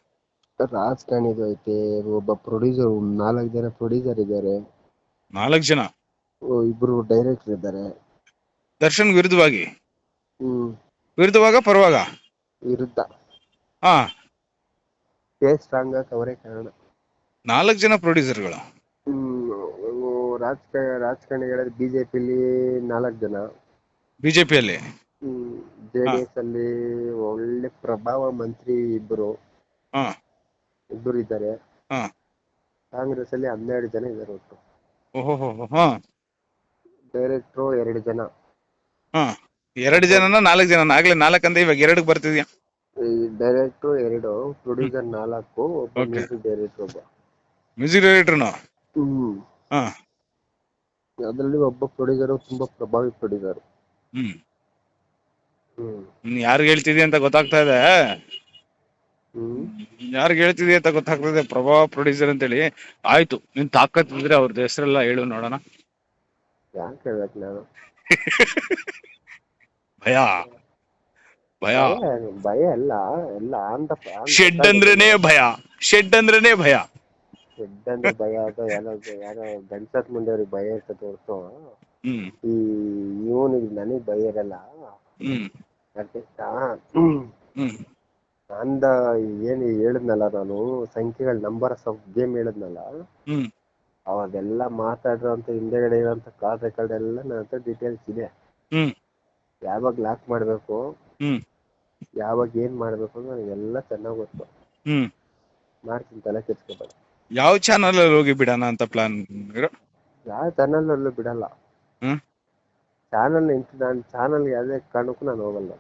[SPEAKER 2] ರಾಜಕಾರಣಿದು ಐತೆ ಒಬ್ಬ ಪ್ರೊಡ್ಯೂಸರ್ ನಾಲ್ಕು ಜನ ಪ್ರೊಡ್ಯೂಸರ್ ಇದ್ದಾರೆ.
[SPEAKER 1] ನಾಲ್ಕು ಜನ?
[SPEAKER 2] ಇಬ್ರು ಡೈರೆಕ್ಟರ್ ಇದ್ದಾರೆ.
[SPEAKER 1] ದರ್ಶನ್ ವಿರುದ್ಧವಾಗಿ?
[SPEAKER 2] ಹ್ಮ್.
[SPEAKER 1] ವಿರುದ್ಧವಾಗ ಪರವಾಗ?
[SPEAKER 2] ವಿರುದ್ಧ.
[SPEAKER 1] ಹಾ.
[SPEAKER 2] ಕೇಸ್ ಸ್ಟ್ರಾಂಗ್ ಅವರೇ ಕಾರಣ.
[SPEAKER 1] ನಾಲ್ಕು ಜನ ಪ್ರೊಡ್ಯೂಸರ್ಗಳು
[SPEAKER 2] ಹ್ಮ್ ಇವು ರಾಜಕಾರಣ ರಾಜಕಾರಣಿಗಳಲ್ಲಿ ಬಿಜೆಪಿಲಿ ನಾಲ್ಕು ಜನ.
[SPEAKER 1] ಬಿಜೆಪಿಯಲ್ಲಿ?
[SPEAKER 2] ಹ್ಮ್ ಜೆ ಅಲ್ಲಿ ಒಳ್ಳೆ ಪ್ರಭಾವ ಮಂತ್ರಿ ಇಬ್ರು.
[SPEAKER 1] ಹಾ.
[SPEAKER 2] ಇಬ್ರು ಇದ್ದಾರೆ.
[SPEAKER 1] ಹಾ.
[SPEAKER 2] ಕಾಂಗ್ರೆಸ್ ಅಲ್ಲಿ ಹನ್ನೆರಡು ಜನ ಇದ್ದಾರೆ ಒಟ್ಟು.
[SPEAKER 1] ಓಹೋ ಹಾ.
[SPEAKER 2] ಡೈರೆಕ್ಟ್ರು ಎರಡು ಜನ.
[SPEAKER 1] ಹಾ. ಎರಡು ಜನನ ನಾಲ್ಕು ಜನ ಆಗ್ಲೇ ನಾಲ್ಕಂದ್ರೆ ಇವಾಗ ಎರಡು ಬರ್ತಿದ್ಯಾ?
[SPEAKER 2] ಈ ಡೈರೆಕ್ಟ್ರು ಎರಡು ಪ್ರೊಡ್ಯೂಸರ್ ನಾಲ್ಕು ಒಬ್ಬ
[SPEAKER 1] Okay.
[SPEAKER 2] ಮ್ಯೂಸಿಕ್ ಡೈರೆಕ್ಟರ್ ಒಬ್ಬ.
[SPEAKER 1] ಮ್ಯೂಸಿಕ್ ಡೈರೆಕ್ಟರ್ನು?
[SPEAKER 2] ಹ್ಮ್.
[SPEAKER 1] ಹಾ.
[SPEAKER 2] ಅದರಲ್ಲಿ ಒಬ್ಬ ಪ್ರೊಡ್ಯೂಸರ್ ತುಂಬಾ ಪ್ರಭಾವಿ ಪ್ರೊಡ್ಯೂಸರ್.
[SPEAKER 1] ಹ್ಮ್.
[SPEAKER 2] ಹ್ಮ್.
[SPEAKER 1] ನೀನ್ ಯಾರಿಗ್ ಹೇಳ್ತಿದಿ ಅಂತ ಗೊತ್ತಾಗ್ತಾ ಇದೆ?
[SPEAKER 2] ಹ್ಮ್.
[SPEAKER 1] ಯಾರಿಗ್ ಹೇಳ್ತಿದಿ ಅಂತ ಇದೆ. ಪ್ರಭಾವ ಪ್ರೊಡ್ಯೂಸರ್ ಅಂತ ಹೇಳಿ ಆಯ್ತು ನಿನ್ ತಾಕತ್ ಇದ್ರೆ ಅವ್ರದ್ದು ಹೆಸರೆಲ್ಲ ಹೇಳು ನೋಡೋಣ.
[SPEAKER 2] ಯಾಕೆ ಹೇಳ್ಬೇಕು ನಾನು?
[SPEAKER 1] ಭಯ. ಭಯ.
[SPEAKER 2] ಭಯ- ಎಲ್ಲ ಎಲ್ಲ ಅಂತ
[SPEAKER 1] ಶೆಡ್ ಅಂದ್ರೇನೆ ಭಯ. ಶೆಡ್ ಅಂದ್ರೇನೆ ಭಯ.
[SPEAKER 2] ಶೆಡ್ ಅಂದ್ರೆ ಭಯ ಅದು ಯಾರೋ ಯಾರೋ ಗಂಡಸತ್ ಮುಂದೆ ಅವ್ರಿಗೆ ಭಯ ಇರ್ತದೆ ಹೊರತು
[SPEAKER 1] ಹ್ಮ್.
[SPEAKER 2] ಈ ಇವನಿಗೆ ನನಗ್ ಭಯ ಇರಲ್ಲ.
[SPEAKER 1] ಹ್ಮ್.
[SPEAKER 2] ಅಂದ ಏನ್ ಹೇಳಿದ್ನಲ್ಲ ನಾನು ಸಂಖ್ಯೆಗಳ ನಂಬರ್ ಆಫ್ ಗೇಮ್ ಹೇಳಿದ್ನಲ್ಲ
[SPEAKER 1] ಹ್ಮ್.
[SPEAKER 2] ಅವಾಗೆಲ್ಲ ಮಾತಾಡಿರೋಂಥ ಹಿಂದೆಗಡೆ ಇರೋಂಥ ಕಾಲ್ ರೆಕಾರ್ಡ್ ಎಲ್ಲ ನನ್ನ ಹತ್ರ ಡೀಟೇಲ್ಸ್ ಇದೆ.
[SPEAKER 1] ಹ್ಮ್.
[SPEAKER 2] ಯಾವಾಗ ಲಾಕ್ ಮಾಡ್ಬೇಕು
[SPEAKER 1] ಹ್ಮ್.
[SPEAKER 2] ಯಾವಾಗ ಏನ್ ಮಾಡ್ಬೇಕು ಅಂತ ನನಗೆಲ್ಲ ಚೆನ್ನಾಗ್ ಗೊತ್ತು.
[SPEAKER 1] ಹ್ಮ್.
[SPEAKER 2] ಮಾಡ್ತೀನಿ ತಲೆ ಕೆಡ್ಸ್ಕೊಬೇಡ.
[SPEAKER 1] ಯಾವ ಚಾನಲ್ ಅಲ್ಲಿ ಹೋಗಿ ಬಿಡೋಣ ಅಂತ ಪ್ಲಾನ್
[SPEAKER 2] ಯಾವ ಚಾನಲ್ ಅಲ್ಲೂ ಬಿಡಲ್ಲ. ಚಾನಲ್ ನಾನು ಚಾನಲ್ ಯಾವುದೇ ಕಾರಣಕ್ಕೂ ನಾನು ಹೋಗಲ್ಲ.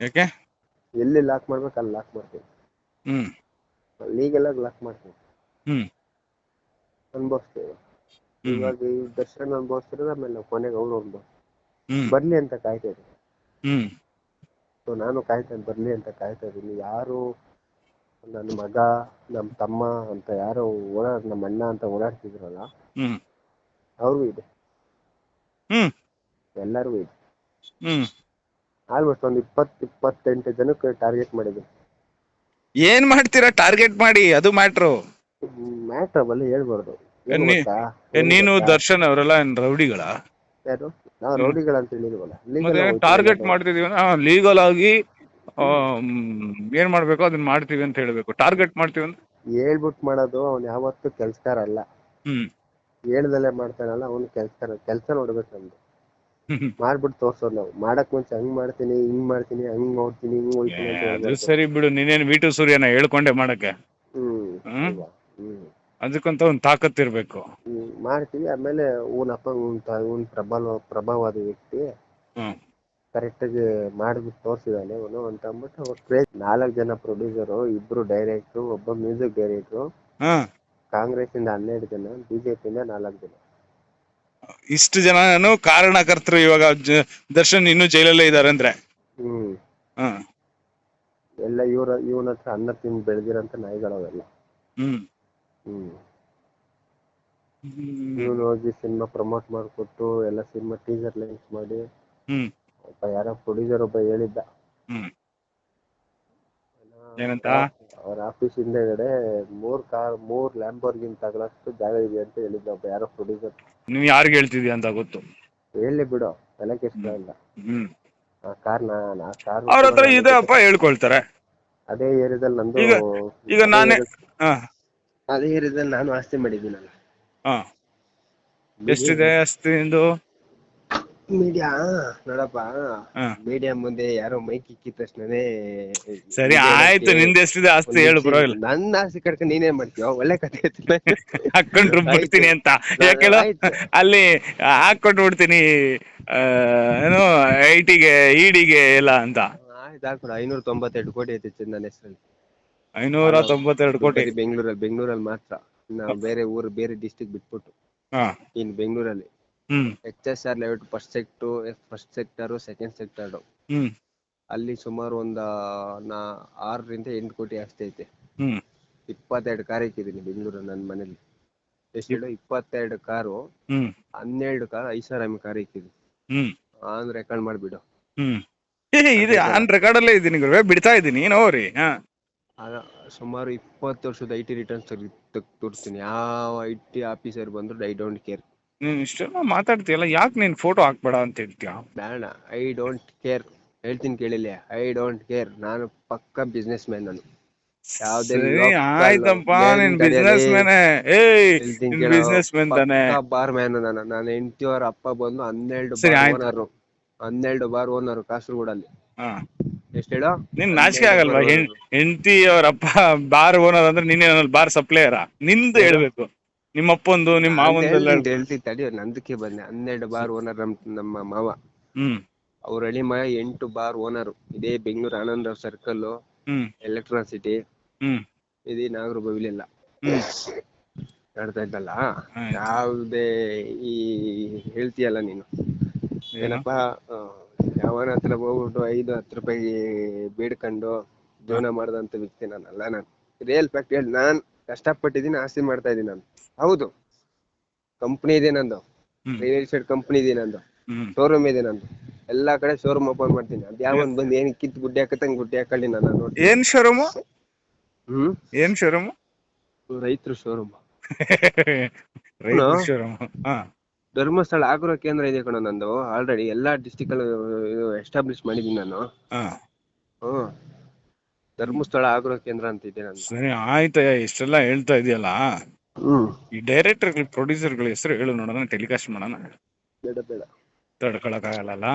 [SPEAKER 1] ಯಾಕೆ?
[SPEAKER 2] ಎಲ್ಲಿ ಲಾಕ್ ಮಾಡ್ಬೇಕು ಅಲ್ಲಿ ಲಾಕ್ ಮಾಡ್ತೀನಿ.
[SPEAKER 1] ಹ್ಮ್.
[SPEAKER 2] ಲೀಗಲ್ ಆಗಿ ಲಾಕ್ ಮಾಡ್ತೀನಿ.
[SPEAKER 1] ಹ್ಮ್.
[SPEAKER 2] ಅನ್ಭವಿಸ್ತೀವಿ. ಇವಾಗ ಈ ದರ್ಶನ್ ಅನ್ಭವಿಸ್ತಿರೋದು ಆಮೇಲೆ ಕೊನೆಗೆ ಅವ್ರು ಅನ್ಭವಿಸ್ತೀವಿ
[SPEAKER 1] ಹ್ಮ್.
[SPEAKER 2] ಬರ್ಲಿ ಅಂತ ಕಾಯ್ತಾ ಇದ್ದೀನಿ.
[SPEAKER 1] ಹ್ಮ್.
[SPEAKER 2] ಸೊ ನಾನು ಕಾಯ್ತಾ ಬರ್ಲಿ ಅಂತ ಕಾಯ್ತಾ ಇದ್ದೀನಿ. ಯಾರು ನನ್ನ ಮಗ ನಮ್ಮ ತಮ್ಮ ಅಂತ ಯಾರು ಓಡಾಡ್ ನಮ್ಮ ಅಣ್ಣ ಅಂತ ಓಡಾಡ್ತಿದ್ರಲ್ಲ ಅವ್ರಿಗೂ ಇದೆ.
[SPEAKER 1] ಹ್ಮ್.
[SPEAKER 2] ಎಲ್ಲರೂ ಇದೆ
[SPEAKER 1] ಹ್ಮ್.
[SPEAKER 2] ಆಲ್ಮೋಸ್ಟ್ ಒಂದು ಇಪ್ಪತ್ತು ಇಪ್ಪತ್ತೆಂಟು ಜನಕ್ಕೆ ಟಾರ್ಗೆಟ್ ಮಾಡಿದ್ದೀನಿ
[SPEAKER 1] ಏನ್ ಮಾಡ್ತೀರಾ? ಟಾರ್ಗೆಟ್ ಮಾಡಿ ಅದು ಮ್ಯಾಟ್ರು
[SPEAKER 2] ಮ್ಯಾಟ್ರ್ ಬಲ್ಲಿ ಹೇಳ್ಬಾರ್ದು. ಏನ್
[SPEAKER 1] ನೀ-
[SPEAKER 2] ಗೊತ್ತಾ? ಏನ್
[SPEAKER 1] ನೀನು ದರ್ಶನ್ ಅವರೆಲ್ಲ ಏನ್ ರೌಡಿಗಳ?
[SPEAKER 2] ಯಾರು? ನಾವು ರೌಡಿಗಳಂತ ಹೇಳಿದ್ವಲ್ಲ. Legal
[SPEAKER 1] ಮತ್ತೆ
[SPEAKER 2] ಆಗಿ
[SPEAKER 1] ಟಾರ್ಗೆಟ್ ಮಾಡ್ತಿದೀವಿ ಲೀಗಲ್ ಆಗಿ ಏನ್ ಮಾಡ್ಬೇಕು? ಅದನ್ನ ಮಾಡ್ತೀವಿ ಅಂತ ಹೇಳ್ಬೇಕು. ಟಾರ್ಗೆಟ್ ಮಾಡ್ತೀವಿ ಅಂತ
[SPEAKER 2] ಹೇಳ್ಬಿಟ್ಟು ಮಾಡೋದು ಅವ್ನು ಯಾವತ್ತೂ ಕೆಲ್ಸಕಾರ ಅಲ್ಲ.
[SPEAKER 1] ಹ್ಮ್.
[SPEAKER 2] ಹೇಳ್ದಲ್ಲೇ ಮಾಡ್ತಾನಲ್ಲ ಅವ್ನು ಕೆಲ್ಸ ಕೆಲ್ಸ ನೋಡ್ಬೇಕು ನಮ್ದು. ಮಾಡ್ಬಿಟ್ಟು ತೋರ್ಸೋದು ನಾವು. ಮಾಡಕ್ ಮುಂಚೆ ಹಂಗ್ ಮಾಡ್ತೀನಿ ಹಿಂಗ್ ಮಾಡ್ತೀನಿ ಹಂಗ್ ನೋಡ್ತೀನಿ ಹಿಂಗ್ ಹೋಗ್ತೀನಿ ಅಂತ
[SPEAKER 1] ಅದು
[SPEAKER 2] ಹೇಳ್ಬೇಕು.
[SPEAKER 1] ಸರಿ ಬಿಡು ನಿನ್ನೇನ್ ವೀಟು ಸೂರ್ಯನ ಹೇಳ್ಕೊಂಡೆ ಮಾಡಕ್ಕೆ.
[SPEAKER 2] ಹ್ಮ್
[SPEAKER 1] ಹ್ಮ್?
[SPEAKER 2] ಅಲ್ವಾ? ಹ್ಮ್.
[SPEAKER 1] ಅದಕ್ಕಂತ ಒಂದ್
[SPEAKER 2] ಹ್ಮ್ ಮಾಡ್ತೀವಿ. ಆಮೇಲೆ ಊನಪ್ಪ ಉನ್ ಉನ್ ಪ್ರಬಲ ಪ್ರಭಾವವಾದ ವ್ಯಕ್ತಿ.
[SPEAKER 1] ಹ್ಮ್.
[SPEAKER 2] ಕರೆಕ್ಟ್ ಆಗಿ ಮಾಡ್ಬಿಟ್ಟು ತೋರ್ಸಿದಾನೆ ಅವನು ಅಂತ ಅಂದ್ಬಿಟ್ಟು ಅವ್ರು ನಾಲ್ಕು ಜನ ಪ್ರೊಡ್ಯೂಸರು ಇಬ್ರು ಡೈರೆಕ್ಟ್ರು ಒಬ್ಬ ಮ್ಯೂಸಿಕ್ ಡೈರೆಕ್ಟ್ರು
[SPEAKER 1] ಹಾ
[SPEAKER 2] ಕಾಂಗ್ರೆಸ್ ಇಂದ ಹನ್ನೆರಡು ಜನ ಬಿಜೆಪಿ ಇಂದ ನಾಲ್ಕು ಜನ.
[SPEAKER 1] ಇಷ್ಟು ಜನನು ಕಾರಣಕರ್ತರು ಇವಾಗ ಜ- ದರ್ಶನ್ ಇನ್ನು ಜೈಲಲ್ಲೇ ಇದಾರೆ ಅಂದ್ರೆ?
[SPEAKER 2] ಹ್ಮ್.
[SPEAKER 1] ಹಾ.
[SPEAKER 2] ಎಲ್ಲ ಇವ್ರ ಇವನ ಹತ್ರ ಅನ್ನ ತಿಂದು ಬೆಳೆದಿರಂತ ನಾಯಿಗಳವೆಲ್ಲ.
[SPEAKER 1] ಹ್ಮ್.
[SPEAKER 2] ಹ್ಮ್.
[SPEAKER 1] ಹ್ಮ್.
[SPEAKER 2] ಇವನು ಹೋಗಿ ಸಿನಿಮಾ ಪ್ರಮೋಟ್ ಮಾಡಿಕೊಟ್ಟು ಎಲ್ಲ ಸಿನಿಮಾ ಟೀಸರ್ ಲಾಂಚ್ ಮಾಡಿ
[SPEAKER 1] ಹ್ಮ್.
[SPEAKER 2] ಒಬ್ಬ ಯಾರೋ ಪ್ರೊಡ್ಯೂಸರ್ ಒಬ್ಬ ಹೇಳಿದ್ದ.
[SPEAKER 1] ಹ್ಮ್. ಏನಂತ?
[SPEAKER 2] ಅವ್ರ ಆಫೀಸ್ ಹಿಂದೆಗಡೆ ಮೂರ್ ಕಾರ್ ಮೂರ್ ಲ್ಯಾಂಬೋರ್ಗಿನ್ ತಗೊಳಷ್ಟು ಜಾಗ ಇದೆ ಅಂತ ಹೇಳಿದ್ದ ಒಬ್ಬ ಯಾರೋ ಪ್ರೊಡ್ಯೂಸರ್
[SPEAKER 1] ನೀವ್ ಯಾರಿಗ್ ಹೇಳ್ತಿದ್ಯಾ ಅಂತ ಗೊತ್ತು?
[SPEAKER 2] ಹೇಳಿ ಬಿಡು ತಲೆ ಇಲ್ಲ.
[SPEAKER 1] ಹ್ಮ್.
[SPEAKER 2] ಆ ಕಾರ್ ನಾ ಕಾರ್
[SPEAKER 1] ಅವ್ರ ಹತ್ರ ಇದೆ ಅಪ್ಪ ಹೇಳ್ಕೊಳ್ತಾರೆ.
[SPEAKER 2] ಅದೇ ಏರಿಯಾದಲ್ಲಿ ನಂದು
[SPEAKER 1] ಈಗ- ನಾನೇ- ಹಾ.
[SPEAKER 2] ಅದೇ ಏರಿಯಾದಲ್ಲಿ ನಾನು ಆಸ್ತಿ ಮಾಡಿದ್ದೀನಲ್ಲ.
[SPEAKER 1] ಹಾ. ಎಷ್ಟಿದೆ ಆಸ್ತಿ ನಿಂದು
[SPEAKER 2] ಮೀಡಿಯಾ ನೋಡಪ್ಪ. ಮೀಡಿಯಾ ಮುಂದೆ ಯಾರೋ ಮೈಕ್ ಇಕ್ಕಿದ ತಕ್ಷಣನೇ
[SPEAKER 1] ಸರಿ ಆಯ್ತು ನಿಂದ ಎಷ್ಟಿದೆ ಆಸ್ತಿ ಹೇಳು ಪರವಾಗಿಲ್ಲ.
[SPEAKER 2] ನನ್ನ ಆಸ್ತಿ ಕಡ್ಕೊಂಡು ನೀನೇನ್ ಮಾಡ್ತೀವ ಒಳ್ಳೆ ಕತೆ ಹಾಕೊಂಡು
[SPEAKER 1] ಹಾಕೊಂಡ್ರು ಬಿಡ್ತೀನಿ ಅಂತ.
[SPEAKER 2] ಯಾಕೆಲ್ಲ
[SPEAKER 1] ಅಲ್ಲಿ ಹಾಕೊಂಡು ಬಿಡ್ತೀನಿ ಏನು ಐಟಿಗೆ ಇಡಿಗೆ ಎಲ್ಲ ಅಂತ.
[SPEAKER 2] ಆಯ್ತು ಹಾಕ್ಬಿಡು. ಐನೂರ ತೊಂಬತ್ತೆರಡು ಕೋಟಿ ಐತೆ ನನ್ನ ಹೆಸರಲ್ಲಿ.
[SPEAKER 1] ಐನೂರ ತೊಂಬತ್ತೆರಡು ಕೋಟಿ.
[SPEAKER 2] ಬೆಂಗಳೂರಲ್ಲಿ ಬೆಂಗಳೂರಲ್ಲಿ ಮಾತ್ರ. ನಾವು ಬೇರೆ ಊರು ಬೇರೆ ಡಿಸ್ಟಿಕ್ ಬಿಟ್ಬಿಟ್ಟು. ಇನ್ ಬೆಂಗಳೂರಲ್ಲಿ. H S R layout first sector first sector second sector
[SPEAKER 1] ಹ್ಮ್.
[SPEAKER 2] ಅಲ್ಲಿ ಸುಮಾರು ಒಂದ ನಾ ಆರರಿಂದ ಎಂಟು ಕೋಟಿ ಆಸ್ತಿ ಐತೆ. ಇಪ್ಪತ್ತೆರಡು ಕಾರ್ ಇಕ್ಕಿದ್ದೀನಿ ಬೆಂಗಳೂರು ನನ್ನ ಮನೇಲಿ. ಎಷ್ಟು ಇಪ್ಪತ್ತೆರಡು ಕಾರು ಹನ್ನೆರಡು ಕಾರ್ ಐಷಾರಾಮಿ ಕಾರ್ ಇಕ್ಕಿದ್ದೀನಿ
[SPEAKER 1] ಹ್ಮ್.
[SPEAKER 2] ಆನ್ ರೆಕಾರ್ಡ್ ಮಾಡ್ಬಿಡು.
[SPEAKER 1] ಇದು ಆನ್ ರೆಕಾರ್ಡ್ ಅಲ್ಲೇ ಇದ್ದೀನಿ ಗುರುವೆ ಬಿಡ್ತಾ ಇದ್ದೀನಿ
[SPEAKER 2] ಆಗ ಸುಮಾರು ಇಪ್ಪತ್ತು ವರ್ಷದ ಐ ಟಿ ರಿಟರ್ನ್ಸ್ ತೋರಿಸ್ತೀನಿ. ಯಾವ ಐ ಟಿ ಆಫೀಸರ್ ಬಂದ್ರು ಐ ಡೋಂಟ್ ಕೇರ್
[SPEAKER 1] ನೀನ್ ಇಷ್ಟೆಲ್ಲ ಮಾತಾಡ್ತೀಯಲ್ಲ ಯಾಕೆ ನೀನ್ ಫೋಟೋ ಹಾಕ್ಬೇಡ ಅಂತ ಹೇಳ್ತೀಯ?
[SPEAKER 2] ಬೇಡ ಐ ಡೋಂಟ್ ಕೇರ್ ಹೇಳ್ತೀನಿ ಕೇಳಿಲ್ಲ. ಐ ಡೋಂಟ್ ಕೇರ್ ನಾನು ಪಕ್ಕ ಬಿಸ್ನೆಸ್ ಮ್ಯಾನ್ ನಾನು. ಯಾವ್ದೇ
[SPEAKER 1] ಸರಿ
[SPEAKER 2] local,
[SPEAKER 1] ಆಯ್ತಪ್ಪ ನೀನ್ ಬಿಸ್ನೆಸ್ ಮ್ಯಾನೆ ಏಯ್
[SPEAKER 2] ಹೇಳ್ತೀನಿ
[SPEAKER 1] ಬಿಸ್ನೆಸ್ ಮ್ಯಾನ್ ತಾನೆ.
[SPEAKER 2] ಬಾರ್ ಮ್ಯಾನ್ ನಾನು. ಹೆಂಡತಿಯವರ ಅಪ್ಪ ಬಂದು ಹನ್ನೆರಡು
[SPEAKER 1] ಸರಿ,
[SPEAKER 2] ಬಾರ್
[SPEAKER 1] ಆಯ್ತು.
[SPEAKER 2] ಓನರ್ ಹನ್ನೆರಡು ಬಾರ್ ಓನರ್ ಕಾಸರಗೋಡಲ್ಲಿ.
[SPEAKER 1] ಹಾ.
[SPEAKER 2] ಎಷ್ಟು ಹೇಳೋ?
[SPEAKER 1] ನಿನ್ ನಾಚಿಕೆ ಆಗಲ್ವಾ? ಹೆಂಡತಿ ಅವ್ರ ಅಪ್ಪ ಬಾರ್ ಓನರ್ ಅಂದ್ರೆ ನೀನೇ ಬಾರ್ ಸಪ್ಲೈಯರ ನಿಂದು ಹೇಳ್ಬೇಕು. ನಿಮ್ಮ ಅಪ್ಪಂದು ನಿಮ್ಮ ಮಾವಂದು
[SPEAKER 2] ಹೇಳ್ತೀನಿ ತಡಿಯೋ ನಂದಕ್ಕೆ ಬಂದೆ. ಹನ್ನೆರಡು ಬಾರ್ ಓನರ್ ನಮ್ ನಮ್ಮ ಮಾವ.
[SPEAKER 1] ಹ್ಮ್.
[SPEAKER 2] ಅವ್ರ ಹಳಿ ಮಗ ಎಂಟು ಬಾರ್ ಓನರ್. ಇದೇ ಬೆಂಗಳೂರು ಆನಂದರಾವ್ ಸರ್ಕಲ್
[SPEAKER 1] ಹ್ಮ್.
[SPEAKER 2] ಎಲೆಕ್ಟ್ರಾನ್ ಸಿಟಿ
[SPEAKER 1] ಹ್ಮ್.
[SPEAKER 2] ಇದೇ ನಾಗರಬಾವಿಲೆಲ್ಲ
[SPEAKER 1] ಎಲ್ಲ.
[SPEAKER 2] ನಡ್ತಾ ಇದ್ದಲ್ಲ. ಯಾವುದೇ ಈ ಹೇಳ್ತೀಯಲ್ಲ ನೀನು.
[SPEAKER 1] ಏನಪ್ಪಾ
[SPEAKER 2] ಏನಪ್ಪ ಆ, ಯಾವನ ಹತ್ರ ಹೋಗ್ಬಿಟ್ಟು ಐದು ಹತ್ತು ರೂಪಾಯಿ ಬೇಡ್ಕೊಂಡು ಜೀವನ ಮಾಡ್ದಂತ ವ್ಯಕ್ತಿ ನಾನಲ್ಲ ನಾನು. ರಿಯಲ್ ಫ್ಯಾಕ್ಟ್ ಹೇಳಿ ನಾನ್ ಕಷ್ಟಪಟ್ಟಿದ್ದೀನಿ ಆಸ್ತಿ ಮಾಡ್ತಾ ಇದ್ದೀನಿ ನಾನು. ಹೌದು. ಕಂಪ್ನಿ ಇದೆ ನಂದು. ರಿಯಲ್ ಎಸ್ಟೇಟ್ ಕಂಪ್ನಿ ಇದೆ ನಂದು. ಶೋರೂಮ್ ಇದೆ ನಂದು. ಎಲ್ಲಾ ಕಡೆ ಶೋರೂಮ್ ಓಪನ್ ಮಾಡ್ತೀನಿ. ಅದ್ ಯಾವನ್ ಬಂದು ಏನ್ ಕಿತ್ ಗುಡ್ಡೆ ಹಾಕತ್ತಂಗ್ ಗುಡ್ಡೆ ಹಾಕೊಳ್ಳಿ ನಾನು ನೋಡಿ
[SPEAKER 1] ಏನ್ ಶೋರೂಮ್
[SPEAKER 2] ಹ್ಮ್?
[SPEAKER 1] ಏನ್ ಶೋರೂಮ್
[SPEAKER 2] ರೈತರು ಶೋರೂಮ್?
[SPEAKER 1] ಶೋರೂಮ್
[SPEAKER 2] ಧರ್ಮಸ್ಥಳ ಆಗ್ರೋ ಕೇಂದ್ರ ಇದೆ ಕಣ ನಂದು. ಆಲ್ರೆಡಿ ಎಲ್ಲಾ ಡಿಸ್ಟಿಕ್ ಅಲ್ಲಿ ಎಸ್ಟಾಬ್ಲಿಷ್ ಮಾಡಿದೀನಿ ನಾನು. ಹ್ಮ್. ಧರ್ಮಸ್ಥಳ ಆಗ್ರೋ ಕೇಂದ್ರ ಅಂತ ಇದೆ ನಂದು.
[SPEAKER 1] ಸರಿ ಆಯ್ತಯ್ಯ ಇಷ್ಟೆಲ್ಲ ಹೇಳ್ತಾ ಇದೆಯಲ್ಲ?
[SPEAKER 2] ಹ್ಮ್.
[SPEAKER 1] ಈ ಡೈರೆಕ್ಟರ್ ಪ್ರೊಡ್ಯೂಸರ್ಗಳ ಹೆಸರು ಹೇಳು ನೋಡೋಣ ಟೆಲಿಕಾಸ್ಟ್ ಮಾಡೋಣ.
[SPEAKER 2] ಬೇಡ ಬೇಡ.
[SPEAKER 1] ತಡ್ಕೊಳಕ್ ಆಗಲ್ಲ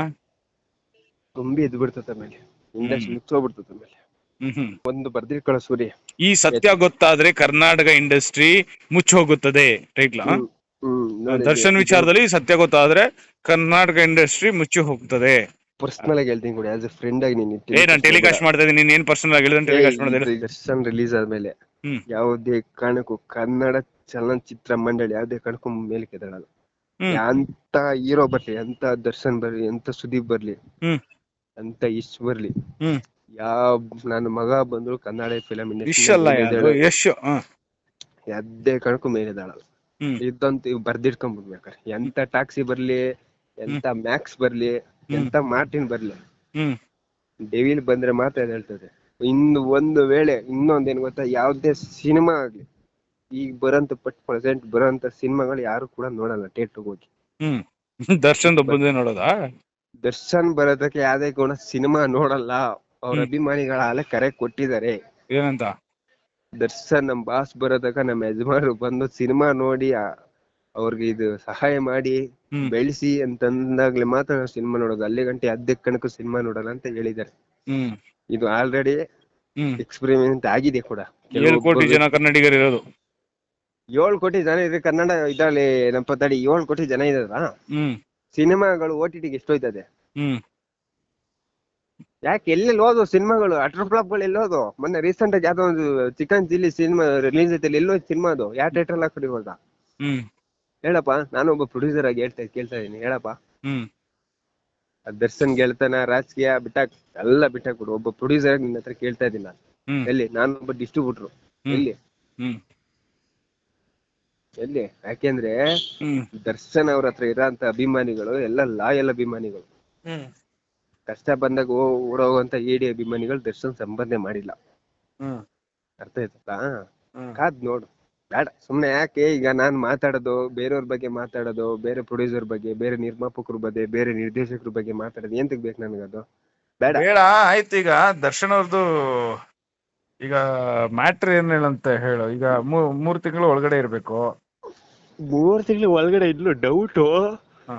[SPEAKER 2] ತುಂಬಿ ಇದ್ ಬಿಡ್ತದೆ ಮೇಲೆ ಇಂಡಸ್ಟ್ರಿ ಮುಚ್ಚೋಗ್ಬಿಡ್ತದ ಮೇಲೆ
[SPEAKER 1] ಹ್ಮ್ ಹ್ಮ್.
[SPEAKER 2] ಒಂದು ಬರ್ದಿರ್ ಕಳ ಸೂರ್ಯ.
[SPEAKER 1] ಈ ಸತ್ಯ ಗೊತ್ತಾದ್ರೆ ಕರ್ನಾಟಕ ಇಂಡಸ್ಟ್ರಿ ಮುಚ್ಚಿ ಹೋಗುತ್ತದೆ. ಟೈಟ್ಲ?
[SPEAKER 2] ಹ್ಮ್ ಹ್ಮ್ ನೋಡಿ
[SPEAKER 1] ದರ್ಶನ್ ವಿಚಾರದಲ್ಲಿ ಸತ್ಯ ಗೊತ್ತಾದ್ರೆ ಕರ್ನಾಟಕ ಇಂಡಸ್ಟ್ರಿ ಮುಚ್ಚಿ ಹೋಗ್ತದೆ.
[SPEAKER 2] ಪರ್ಸನಲ್ ಆಗಿ ಹೇಳ್ತೀನಿ ಕೂಡ ಆಸ್ ಎ ಫ್ರೆಂಡ್ ಆಗಿ ನೀನು
[SPEAKER 1] ಏ ನಾನು ಟೆಲಿಕಾಸ್ಟ್ ಮಾಡ್ತಾ ಇದ್ದೀನಿ ನೀನ್ ಏನು ಪರ್ಸನಲ್ ಆಗಿ ಹೇಳಿದ್ರೆ ಟೆಲಿಕಾಸ್ಟ್ ಮಾಡ್ತಾ
[SPEAKER 2] ಇದ್ದೀನಿ ದರ್ಶನ್ ರಿಲೀಸ್ ಆದ್ಮೇಲೆ
[SPEAKER 1] ಹ್ಮ್.
[SPEAKER 2] ಯಾವುದೇ ಕಾರಣಕ್ಕೂ ಕನ್ನಡ ಚಲನಚಿತ್ರ ಮಂಡಳಿ ಯಾವುದೇ ಕಾರಣಕ್ಕೂ ಮೇಲೆ ಕೆದಳಲ್ಲ
[SPEAKER 1] ಹ್ಮ್.
[SPEAKER 2] ಎಂತ ಹೀರೋ ಬರ್ಲಿ ಎಂತ ದರ್ಶನ್ ಬರ್ಲಿ ಎಂತ ಸುದೀಪ್ ಬರ್ಲಿ
[SPEAKER 1] ಹ್ಮ್.
[SPEAKER 2] ಎಂತ ಇಶ್ ಬರ್ಲಿ
[SPEAKER 1] ಹ್ಮ್.
[SPEAKER 2] ಯಾವ ನನ್ನ ಮಗ ಬಂದ್ರು ಕನ್ನಡ ಫಿಲಂ
[SPEAKER 1] ಇಶ್ ಅಲ್ಲ ಯಾರು ಯಶ್ ಹ.
[SPEAKER 2] ಯಾವುದೇ ಕಾರಣಕ್ಕೂ ಮೇಲೆ ಎದ್ದೇಳಲ್ಲ.
[SPEAKER 1] ಇದ್ದಂತ
[SPEAKER 2] ಇದಂತ ಬರ್ದಿಟ್ಕೊಂಡ್ಬಿಡ್ಬೇಕಾರೆ ಎಂತ ಟ್ಯಾಕ್ಸಿ ಬರ್ಲಿ ಎಂತ ಮ್ಯಾಕ್ಸ್ ಬರ್ಲಿ ಎಂತ ಮಾರ್ಟಿನ್ ಬರ್ಲಿ. ಡೆವಿಲ್ ಬಂದ್ರೆ ಮಾತ್ರ ಅದ್ ಹೇಳ್ತದೆ. ಇನ್ನು ಒಂದು ವೇಳೆ ಇನ್ನೊಂದೇನ್ ಗೊತ್ತಾ ಯಾವ್ದೇ ಸಿನಿಮಾ ಆಗ್ಲಿ ಈಗ ಬರೋಂತ ಪಟ್ ಪ್ರೆಸೆಂಟ್ ಬರೋಂತ ಸಿನಿಮಾಗಳು ಯಾರು ಕೂಡ ನೋಡಲ್ಲ ಥಿಯೇಟರ್ ಹೋಗಿ.
[SPEAKER 1] ದರ್ಶನ್ ಒಬ್ಬಂದೇ ನೋಡೋದಾ?
[SPEAKER 2] ದರ್ಶನ್ ಬರೋದಕ್ಕೆ ಯಾವ್ದೇ ಗುಣ ಸಿನಿಮಾ ನೋಡಲ್ಲ. ಅವ್ರ. ಅಭಿಮಾನಿಗಳ ಆಲೆ ಕರೆ ಕೊಟ್ಟಿದ್ದಾರೆ.
[SPEAKER 1] ಏನಂತ?
[SPEAKER 2] ದರ್ಶನ್ ನಮ್ ಬಾಸ್ ಬರೋದಕ್ಕ ನಮ್ಮ ಯಜಮಾನರು ಬಂದು ಸಿನಿಮಾ ನೋಡಿ ಅವ್ರಿಗೆ ಇದು ಸಹಾಯ ಮಾಡಿ. ಬೆಳೆಸಿ ಅಂತಂದಾಗ್ಲೇ ಮಾತ್ರ ಸಿನಿಮಾ ನೋಡೋದು. ಅಲ್ಲಿ ಗಂಟೆ ಅರ್ಧ ಕಣಕ್ಕೂ ಸಿನಿಮಾ ನೋಡಲ್ಲ ಅಂತ ಹೇಳಿದ್ದಾರೆ. ಇದು ಆಲ್ರೆಡಿ ಎಕ್ಸ್ಪೆರಿಮೆಂಟ್ ಆಗಿದೆ ಕೂಡ.
[SPEAKER 1] ಏಳು ಕೋಟಿ ಜನ ಕನ್ನಡಿಗರು ಇರೋದು.
[SPEAKER 2] ಏಳು ಕೋಟಿ ಜನ ಇದೆ ಕನ್ನಡ ಇದರಲ್ಲಿ ನಮ್ಮ ಪತ್ತಡಿ ಏಳು ಕೋಟಿ ಜನ ಇದಾರ. ಸಿನಿಮಾಗಳು ಓ ಟಿ ಟಿಗೆ ಎಷ್ಟೋಯ್ತದೆ ಯಾಕೆ ಎಲ್ಲೆಲ್ಲಿ ಹೋದು ಸಿನಿಮಾಗಳು? ಅಟ್ರ್ ಫ್ಲಾಪ್ಗಳು ಎಲ್ಲಿ ಹೋದು ಮೊನ್ನೆ ರೀಸೆಂಟ್ ಆಗಿ ಯಾವ್ದೋ ಒಂದು ಚಿಕನ್ ಚಿಲ್ಲಿ ಸಿನಿಮಾ ರಿಲೀಸ್ ಐತೆ ಎಲ್ಲೋ ಸಿನಿಮಾ ಅದು? ಯಾವ ಥಿಯೇಟರ್ ಹಾಕಿ ಇವಾಗ ಹೇಳಪ್ಪ ನಾನು ಒಬ್ಬ ಪ್ರೊಡ್ಯೂಸರ್ ಆಗಿ ಹೇಳ್ತಾ ಕೇಳ್ತಾ ಇದೀನಿ ಹೇಳಪ್ಪ.
[SPEAKER 1] ಹ್ಮ್.
[SPEAKER 2] ಆ ದರ್ಶನ್ ಗೆಳ್ತನ ರಾಜಕೀಯ ಬಿಟ್ಟಾಕ್ ಎಲ್ಲ ಬಿಟ್ಟಾಕ್ಬಿಡು. ಒಬ್ಬ ಪ್ರೊಡ್ಯೂಸರ್ ಆಗಿ ನಿನ್ನ ಹತ್ರ ಕೇಳ್ತಾ ಇದೀನಿ ನಾನು.
[SPEAKER 1] ಹ್ಮ್.
[SPEAKER 2] ಎಲ್ಲಿ? ನಾನು ಒಬ್ಬ ಡಿಸ್ಟ್ರಿಬ್ಯೂಟ್ರು. ಎಲ್ಲಿ?
[SPEAKER 1] ಹ್ಮ್.
[SPEAKER 2] ಎಲ್ಲಿ? ಯಾಕೆಂದ್ರೆ
[SPEAKER 1] ಹ್ಮ್.
[SPEAKER 2] ದರ್ಶನ್ ಅವ್ರ ಹತ್ರ ಇರೋಂತ ಅಭಿಮಾನಿಗಳು ಎಲ್ಲ ಲಾಯಲ್ ಅಭಿಮಾನಿಗಳು.
[SPEAKER 1] ಹ್ಮ್.
[SPEAKER 2] ಕಷ್ಟ ಬಂದಾಗ ಓ- ಓಡೋಗುವಂತ ಏಡಿ ಅಭಿಮಾನಿಗಳು ದರ್ಶನ್ ಸಂಬಂಧ ಮಾಡಿಲ್ಲ.
[SPEAKER 1] ಹ್ಮ್.
[SPEAKER 2] ಅರ್ಥ ಆಯ್ತಲ್ಲ
[SPEAKER 1] ಹ್ಮ್.
[SPEAKER 2] ಕಾದ್ ನೋಡು. ಬೇಡ. ಸುಮ್ನೆ ಯಾಕೆ ಈಗ ನಾನ್ ಮಾತಾಡೋದು ಬೇರೆಯವ್ರ ಬಗ್ಗೆ ಮಾತಾಡೋದು ಬೇರೆ ಪ್ರೊಡ್ಯೂಸರ್ ಬಗ್ಗೆ ಬೇರೆ ನಿರ್ಮಾಪಕರ ಬಗ್ಗೆ ಬೇರೆ ನಿರ್ದೇಶಕರ ಬಗ್ಗೆ ಮಾತಾಡೋದು ಏನ್ ಬೇಕು ಅದು? ಬೇಡ.
[SPEAKER 1] ಬೇಡ ಆಯ್ತು ಈಗ. ದರ್ಶನ್ ಅವ್ರದ್ದು ಈಗ ಮ್ಯಾಟ್ರ್ ಏನ್ ಹೇಳಂತ ಹೇಳು. ಈಗ ಮೂ- ಮೂರ್ ತಿಂಗಳು ಒಳಗಡೆ ಇರ್ಬೇಕು.
[SPEAKER 2] ಮೂರ್ ತಿಂಗಳು ಒಳಗಡೆ ಇದ್ಲು ಡೌಟು
[SPEAKER 1] ಹಾ.